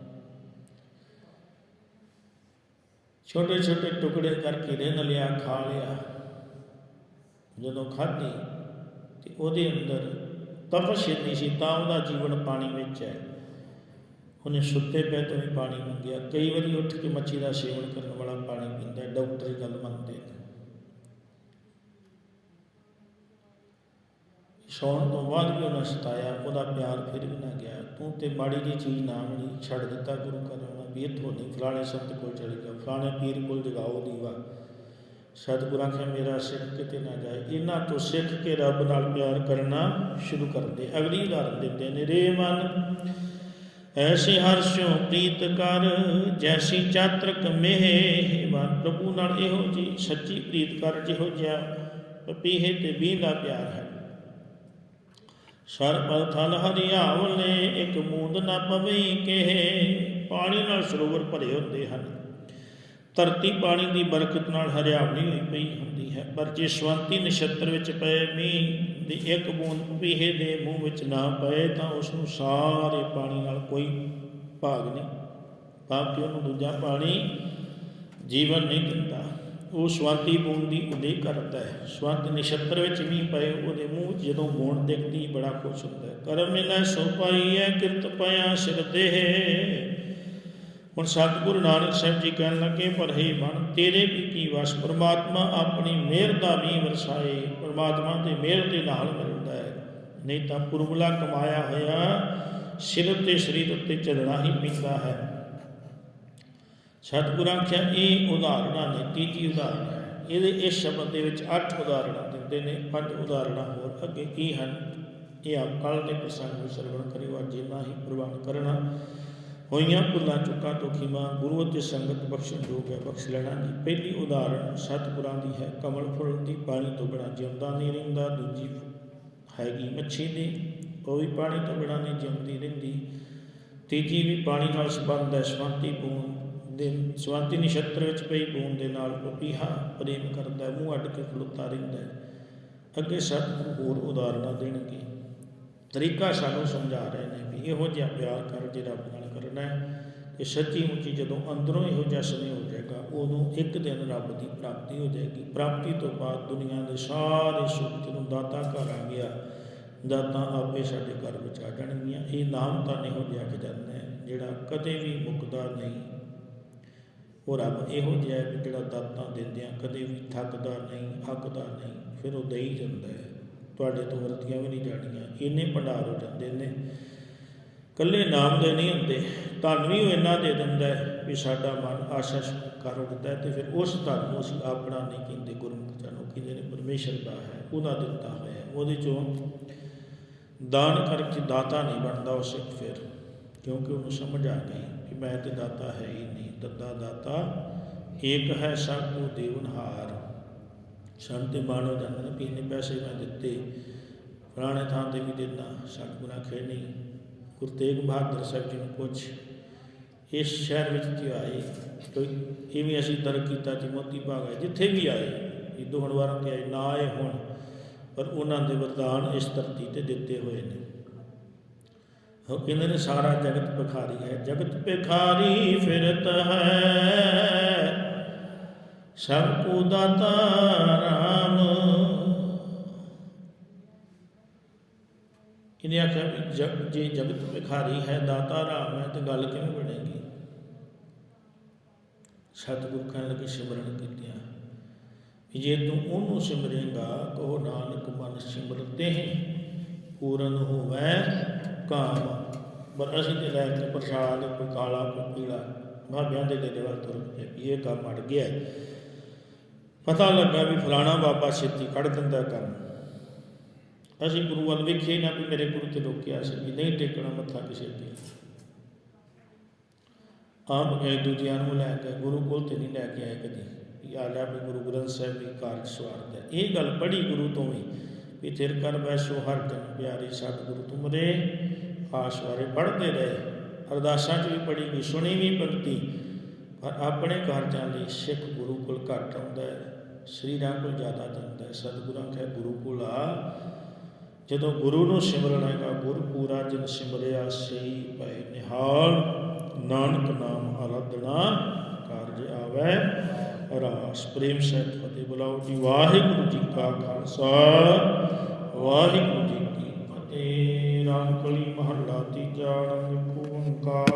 Speaker 1: ਛੋਟੇ ਛੋਟੇ ਟੁਕੜੇ ਕਰਕੇ ਰਿੰਨ ਲਿਆ, ਖਾ ਲਿਆ। ਜਦੋਂ ਖਾਧੀ ਤੇ ਉਹਦੇ ਅੰਦਰ ਤਪਸ਼ ਇੰਨੀ ਸੀ, ਤਾਂ ਉਹਦਾ ਜੀਵਨ ਪਾਣੀ ਵਿੱਚ ਹੈ। ਉਹਨੇ ਸੁੱਤੇ ਪਏ ਤੋਂ ਵੀ ਪਾਣੀ ਮੰਗਿਆ। ਕਈ ਵਾਰੀ ਉੱਠ ਕੇ ਮੱਛੀ ਦਾ ਸੇਵਨ ਕਰਨ ਵਾਲਾ ਪਾਣੀ ਪੀਂਦਾ, ਡਾਕਟਰ ਗੱਲ ਮੰਨਦੇ ਨੇ ਸੌਣ ਤੋਂ ਬਾਅਦ ਵੀ ਉਹਨੇ ਸਤਾਇਆ, ਉਹਦਾ ਪਿਆਰ ਫਿਰ ਵੀ ਨਾ ਗਿਆ। ਤੂੰ ਤੇ ਮਾੜੀ ਜੀ ਚੀਜ਼ ਨਾ ਮਿਲੀ ਛੱਡ ਦਿੱਤਾ ਗੁਰੂ ਘਰ ਆਉਣਾ ਵੀ ਇੱਥੋਂ ਨਹੀਂ। ਫਲਾਣੇ ਸੰਤ ਕੋਲ ਚਲੇ ਜਾ ਫਲਾਣੇ ਪੀਰ ਕੋਲ ਜਗਾਓ ਦੀਵਾ। ਸਤਿਗੁਰਾਂ ਕੇ ਮੇਰਾ ਸਿੱਖ ਕਿਤੇ ਨਾ ਜਾਏ। ਇਹਨਾਂ ਤੋਂ ਸਿੱਖ ਕੇ ਰੱਬ ਨਾਲ ਪਿਆਰ ਕਰਨਾ ਸ਼ੁਰੂ ਕਰਦੇ ਅਗਲੀ ਉਦਾਹਰਨ ਦਿੰਦੇ ਨੇ, ਰੇ ਮਨ, ਐਸੇ ਹਰਸ਼ੋਂ ਪ੍ਰੀਤ ਕਰ, ਜੈਸੀ ਚਾਤਰਕ ਮੇਹ ਮਨ। ਪ੍ਰਭੂ ਨਾਲ ਇਹੋ ਜੀ ਸੱਚੀ ਪ੍ਰੀਤ ਕਰ ਜਿਹੋ ਜਿਹਾ, ਪਪੀਹੇ ਤੇ ਬੀਂਹ ਦਾ ਪਿਆਰ ਹੈ। ਸਰਬਲ ਥਲ ਹਰਿਆਵਲੇ, ਇੱਕ ਮੂੰਦ ਨਾ ਪਵਈ ਕਿਹ। ਪਾਣੀ ਨਾਲ ਸਰੋਵਰ ਭਰੇ ਹੁੰਦੇ ਹਨ। ਧਰਤੀ ਪਾਣੀ ਦੀ ਬਰਕਤ ਨਾਲ ਹਰਿਆਵਲੀ ਹੋਈ ਪਈ ਹੁੰਦੀ ਹੈ, ਪਰ ਜੇ ਸ਼ਵੰਤੀ ਨਛੱਤਰ ਵਿੱਚ ਪਏ ਮੀਂਹ ਦੀ ਇੱਕ ਬੂੰਦ ਪੀਹੇ ਦੇ ਮੂੰਹ ਵਿੱਚ ਨਾ ਪਏ, ਤਾਂ ਉਸ ਨੂੰ ਸਾਰੇ ਪਾਣੀ ਨਾਲ ਕੋਈ ਭਾਗ ਨਹੀਂ। ਤਾਂ ਕਿ ਉਹਨੂੰ ਦੂਜਾ ਪਾਣੀ ਜੀਵਨ ਨਹੀਂ ਦਿੰਦਾ? ਉਹ ਸਵਾਤੀ ਬੂੰਦ ਦੀ ਉਡੀਕ ਕਰਦਾ ਹੈ। ਸਵਾਤ ਨਛੱਤਰ ਵਿੱਚ ਵੀ ਪਏ, ਉਹਦੇ ਮੂੰਹ ਜਦੋਂ ਬੂੰਦ ਦਿਖਦੀ ਬੜਾ ਖੁਸ਼ ਹੁੰਦਾ ਹੈ। ਕਰਮ ਮਿਲੈ ਸੋ ਪਾਈ ਹੈ, ਕਿਰਤ ਪਿਆ ਸਿਰ ਦੇਹ ਹੁਣ ਸਤਿਗੁਰੂ ਨਾਨਕ ਸਾਹਿਬ ਜੀ ਕਹਿਣ ਲੱਗੇ, ਪਰ ਹੇ ਮਨ, ਤੇਰੇ ਵੀ ਕੀ ਵਸ? ਪ੍ਰਮਾਤਮਾ ਆਪਣੀ ਮਿਹਰ ਦਾ ਵੀ ਵਰਸਾਏ। ਪ੍ਰਮਾਤਮਾ ਦੇ ਮਿਹਰ ਦੇ ਨਾਲ ਮਿਲਦਾ ਹੈ। ਨਹੀਂ ਤਾਂ ਪੁਰਬਲਾ ਕਮਾਇਆ ਹੋਇਆ ਸਿਰ ਤੇ ਸਰੀਰ ਉੱਤੇ ਚੱਲਣਾ ਹੀ ਪੈਂਦਾ ਹੈ। ਸਤਿਗੁਰਾਂ ਆਖਿਆ ਇਹ ਉਦਾਹਰਣਾਂ ਨੇ, ਤੀਜੀ ਉਦਾਹਰਣ ਹੈ। ਇਹਦੇ ਇਸ ਸ਼ਬਦ ਦੇ ਵਿੱਚ ਅੱਠ ਉਦਾਹਰਣਾਂ ਦਿੰਦੇ ਨੇ, ਪੰਜ ਉਦਾਹਰਣਾਂ ਹੋਰ ਅੱਗੇ ਕੀ ਹਨ? ਇਹ ਆਪ ਕੱਲ ਦੇ ਪ੍ਰਸੰਗ ਨੂੰ ਸਰਵਣ ਕਰਿਓ, ਅੱਜ ਜਿੰਨਾ ਹੀ ਪ੍ਰਵਾਨ ਕਰਨਾ। ਹੋਈਆਂ ਭੁੱਲਾਂ, ਚੁੱਕਾਂ ਤੋਂ ਖਿਮਾ ਗੁਰੂ ਅਤੇ ਸੰਗਤ ਬਖਸ਼ਣ ਯੋਗ ਹੈ, ਬਖਸ਼ ਲੈਣਾ ਜੀ ਪਹਿਲੀ ਉਦਾਹਰਣ ਸਤਿਗੁਰਾਂ ਦੀ ਹੈ, ਕਮਲ ਫੁੱਲ ਦੀ, ਪਾਣੀ ਤੋਂ ਬਿਨਾਂ ਜਿਉਂਦਾ ਨਹੀਂ ਰਹਿੰਦਾ। ਦੂਜੀ ਹੈਗੀ ਮੱਛੀ ਦੀ, ਉਹ ਵੀ ਪਾਣੀ ਤੋਂ ਬਿਨਾਂ ਨਹੀਂ ਜਿਉਂਦੀ ਰਹਿੰਦੀ। ਤੀਜੀ ਵੀ ਪਾਣੀ ਨਾਲ ਸੰਬੰਧ ਹੈ ਸ਼ਵੰਤੀ ਬੂੰਦ ਦੇ ਸਵਾਤੀ ਨਛੱਤਰ ਵਿੱਚ ਪਈ ਬੂੰਦ ਦੇ ਨਾਲ ਪਪੀਹਾ ਪ੍ਰੇਮ ਕਰਦਾ ਮੂੰਹ ਅੱਡ ਕੇ ਖਲੋਤਾ ਰਹਿੰਦਾ ਹੈ। ਅੱਗੇ ਸਤਿਗੁਰੂ ਹੋਰ ਉਦਾਹਰਣਾਂ ਦੇਣਗੇ। ਤਰੀਕਾ ਸਾਨੂੰ ਸਮਝਾ ਰਹੇ ਨੇ ਵੀ ਇਹੋ ਜਿਹਾ ਪਿਆਰ ਕਰ ਜੇ ਰੱਬ ਨਾਲ ਕਰਨਾ ਹੈ ਤੇ ਸੱਚੀ ਮੁੱਚੀ ਜਦੋਂ ਅੰਦਰੋਂ ਇਹੋ ਜਿਹਾ ਸਨੇ ਹੋ ਜਾਏਗਾ, ਉਦੋਂ ਇੱਕ ਦਿਨ ਰੱਬ ਦੀ ਪ੍ਰਾਪਤੀ ਹੋ ਜਾਏਗੀ। ਪ੍ਰਾਪਤੀ ਤੋਂ ਬਾਅਦ ਦੁਨੀਆ ਦੇ ਸਾਰੇ ਸੁੱਖ ਜਦੋਂ ਦਾਤਾ ਘਰ ਆ ਗਿਆ। ਦਾਤਾ ਆਪੇ ਸਾਡੇ ਘਰ ਵਿੱਚ ਆ ਜਾਣਗੀਆਂ। ਇਹ ਨਾਮ ਤਾਂ ਇਹੋ ਜਿਹਾ ਕਿ ਹੈ, ਜਿਹੜਾ ਕਦੇ ਵੀ ਮੁੱਕਦਾ ਨਹੀਂ। ਉਹ ਰੱਬ ਇਹੋ ਜਿਹਾ ਹੈ ਵੀ ਜਿਹੜਾ ਦਾਤਾਂ ਦਿੰਦਿਆਂ ਕਦੇ ਵੀ ਥੱਕਦਾ ਨਹੀਂ ਹੱਕਦਾ ਨਹੀਂ, ਫਿਰ ਉਹ ਦੇਈ ਜਾਂਦਾ ਹੈ। ਤੁਹਾਡੇ ਤੋਂ ਵਰਤੀਆਂ ਵੀ ਨਹੀਂ ਜਾਣੀਆਂ। ਇੰਨੇ ਭੰਡਾਰ ਹੋ ਜਾਂਦੇ ਨੇ। ਕੱਲੇ ਨਾਮ ਦੇ ਨਹੀਂ ਹੁੰਦੇ। ਧਨ ਵੀ ਉਹ ਇੰਨਾ ਦੇ ਦਿੰਦਾ ਹੈ ਵੀ ਸਾਡਾ ਮਨ ਆਸ਼ਾ ਕਰ ਉੱਠਦਾ ਹੈ ਤੇ ਫਿਰ ਉਸ ਧਨ ਨੂੰ ਅਸੀਂ ਆਪਣਾ ਨਹੀਂ ਕਹਿੰਦੇ। ਗੁਰਮੁਖ ਜਨੋ ਕਹਿੰਦੇ ਨੇ ਪਰਮੇਸ਼ਰ ਦਾ ਹੈ, ਉਹਦਾ ਦਿੱਤਾ ਹੋਇਆ ਉਹਦੇ ਚੋਂ ਦਾਨ ਕਰਕੇ ਦਾਤਾ ਨਹੀਂ ਬਣਦਾ ਉਹ ਸਿੱਖ ਫਿਰ। ਕਿਉਂਕਿ ਉਹਨੂੰ ਸਮਝ ਆ ਗਈ ਕਿ ਮੈਂ ਤੇ ਦਾਤਾ ਹੈ ਹੀ ਨਹੀਂ। ਦੱਦਾ ਦਾਤਾ, ਏਕ ਹੈ ਸਭ ਦੇਵਨਹਾਰ। ਸਾਨੂੰ ਤੇ ਮਾਣ ਹੋ ਜਾਂਦਾ ਵੀ ਇੰਨੇ ਪੈਸੇ ਮੈਂ ਦਿੱਤੇ ਪੁਰਾਣੇ ਥਾਂ ਤੇ ਵੀ ਦਿੰਦਾ ਸਤਿਗੁਰਾਂ ਖੇ ਨਹੀਂ। ਗੁਰੂ ਤੇਗ ਬਹਾਦਰ ਸਾਹਿਬ ਜੀ ਨੂੰ ਪੁੱਛ, ਇਸ ਸ਼ਹਿਰ ਵਿੱਚ ਤੇ ਆਏ, ਕੋਈ ਇਵੇਂ ਅਸੀਂ ਤਰਕ ਕੀਤਾ ਜੀ, ਮੋਤੀ ਭਾਗ ਆਏ, ਜਿੱਥੇ ਵੀ ਆਏ ਇਹ ਦੋਹਣ ਵਾਰਾਂ ਤੇ ਆਏ, ਨਾ ਆਏ ਹੋਣ, ਪਰ ਉਹਨਾਂ ਦੇ ਵਰਦਾਨ ਇਸ ਧਰਤੀ ਤੇ ਦਿੱਤੇ ਹੋਏ ਨੇ। ਉਹ ਕਹਿੰਦੇ ਨੇ ਸਾਰਾ ਜਗਤ ਭਿਖਾਰੀ ਹੈ, ਜਗਤ ਭਿਖਾਰੀ ਫਿਰਤ ਹੈ। ਸਭ ਕੋ ਦਾਤਾ ਰਾਮ। ਇਹਨੇ ਆਖਿਆ ਜੇ ਜਗਤ ਭਿਖਾਰੀ ਹੈ, ਦਾਤਾ ਰਾਮ ਹੈ, ਤੇ ਗੱਲ ਕਿਵੇਂ ਬਣੇਗੀ? ਸਤਿਗੁਰ ਕਹਿਣ ਲੱਗੇ, ਸਿਮਰਨ ਕੀਤਿਆਂ। ਜੇ ਤੂੰ ਉਹਨੂੰ ਸਿਮਰੇਗਾ, ਕਹੋ ਨਾਨਕ ਮਨ ਸਿਮਰਤੇ ਪੂਰਨ ਹੋਵੇ ਕਾਮ ਪਰ ਅਸੀਂ ਤੇ ਲੈ ਕੇ ਪ੍ਰਸਾਦ, ਕੋਈ ਕਾਲਾ, ਕੋਈ ਪੀਲਾ, ਬਾਬਿਆਂ ਦੇ ਡੇਰੇ ਵੱਲ ਤੁਰ ਪਏ ਇਹ ਕੰਮ ਅੜ ਗਿਆ। ਪਤਾ ਲੱਗਾ ਵੀ ਫਲਾਣਾ ਬਾਬਾ ਛੇਤੀ ਕੱਢ ਦਿੰਦਾ ਕੰਮ। ਅਸੀਂ ਗੁਰੂ ਵੱਲ ਵੇਖੇ ਨਾ ਵੀ ਮੇਰੇ ਗੁਰੂ ਤੇ ਰੋਕਿਆ ਸੀ ਵੀ ਨਹੀਂ ਟੇਕਣਾ ਮੱਥਾ ਕਿਸੇ ਤੇ। ਆਪ ਗਏ ਦੂਜਿਆਂ ਨੂੰ ਲੈ ਕੇ, ਗੁਰੂ ਕੋਲ ਤੇ ਨਹੀਂ ਲੈ ਕੇ ਆਏ ਕਦੀ। ਵੀ ਆ ਲਿਆ ਵੀ ਗੁਰੂ ਗ੍ਰੰਥ ਸਾਹਿਬ ਦੀ ਕਾਰਜ ਸਵਾਰਦਾ ਇਹ ਗੱਲ ਪੜ੍ਹੀ ਗੁਰੂ ਤੋਂ ਵੀ। ਵੀ ਥਿਰ ਕਰ ਬੈਸੋ ਹਰ ਦਿਨ ਪਿਆਰੀ ਸਤਿਗੁਰੂ ਤੁਮਰੇ, ਆਸ ਵਾਰੇ ਪੜ੍ਹਦੇ ਰਹੇ। ਅਰਦਾਸਾਂ 'ਚ ਵੀ ਪੜ੍ਹੀ ਗਈ ਸੁਣੀ ਵੀ ਪੰਕਤੀ ਪਰ ਆਪਣੇ ਕਾਰਜਾਂ ਲਈ ਸਿੱਖ ਗੁਰੂ ਕੋਲ ਘੱਟ ਆਉਂਦਾ ਹੈ। ਸਰੀਰਾਂ ਕੋਲ ਜ਼ਿਆਦਾ ਜਾਂਦਾ ਹੈ। ਸਤਿਗੁਰਾਂ ਕਹੇ ਗੁਰੂ ਕੋਲ ਆ। ਜਦੋਂ ਗੁਰੂ ਨੂੰ ਸਿਮਰਨਾ ਹੈਗਾ ਗੁਰ ਪੂਰਾ ਜਿਨ ਸਿਮਰਿਆ ਸਹੀ ਪਏ ਨਿਹਾਲ। ਨਾਨਕ ਨਾਮ ਆਰਾਧਨਾ ਕਾਰਜ ਆਵੇ। ਰਾਸ ਪ੍ਰੇਮ ਸਹਿਤ ਫਤਿਹ ਬੁਲਾਓ ਜੀ। ਵਾਹਿਗੁਰੂ ਜੀ ਕਾ ਖਾਲਸਾ, ਵਾਹਿਗੁਰੂ ਜੀ ਕੀ ਫਤਿਹ। ਰਾਮ ਕਲੀ ਮਹੱਲਾ ਤੀਜਾ ਰੰਗ ਓੰਕਾਰ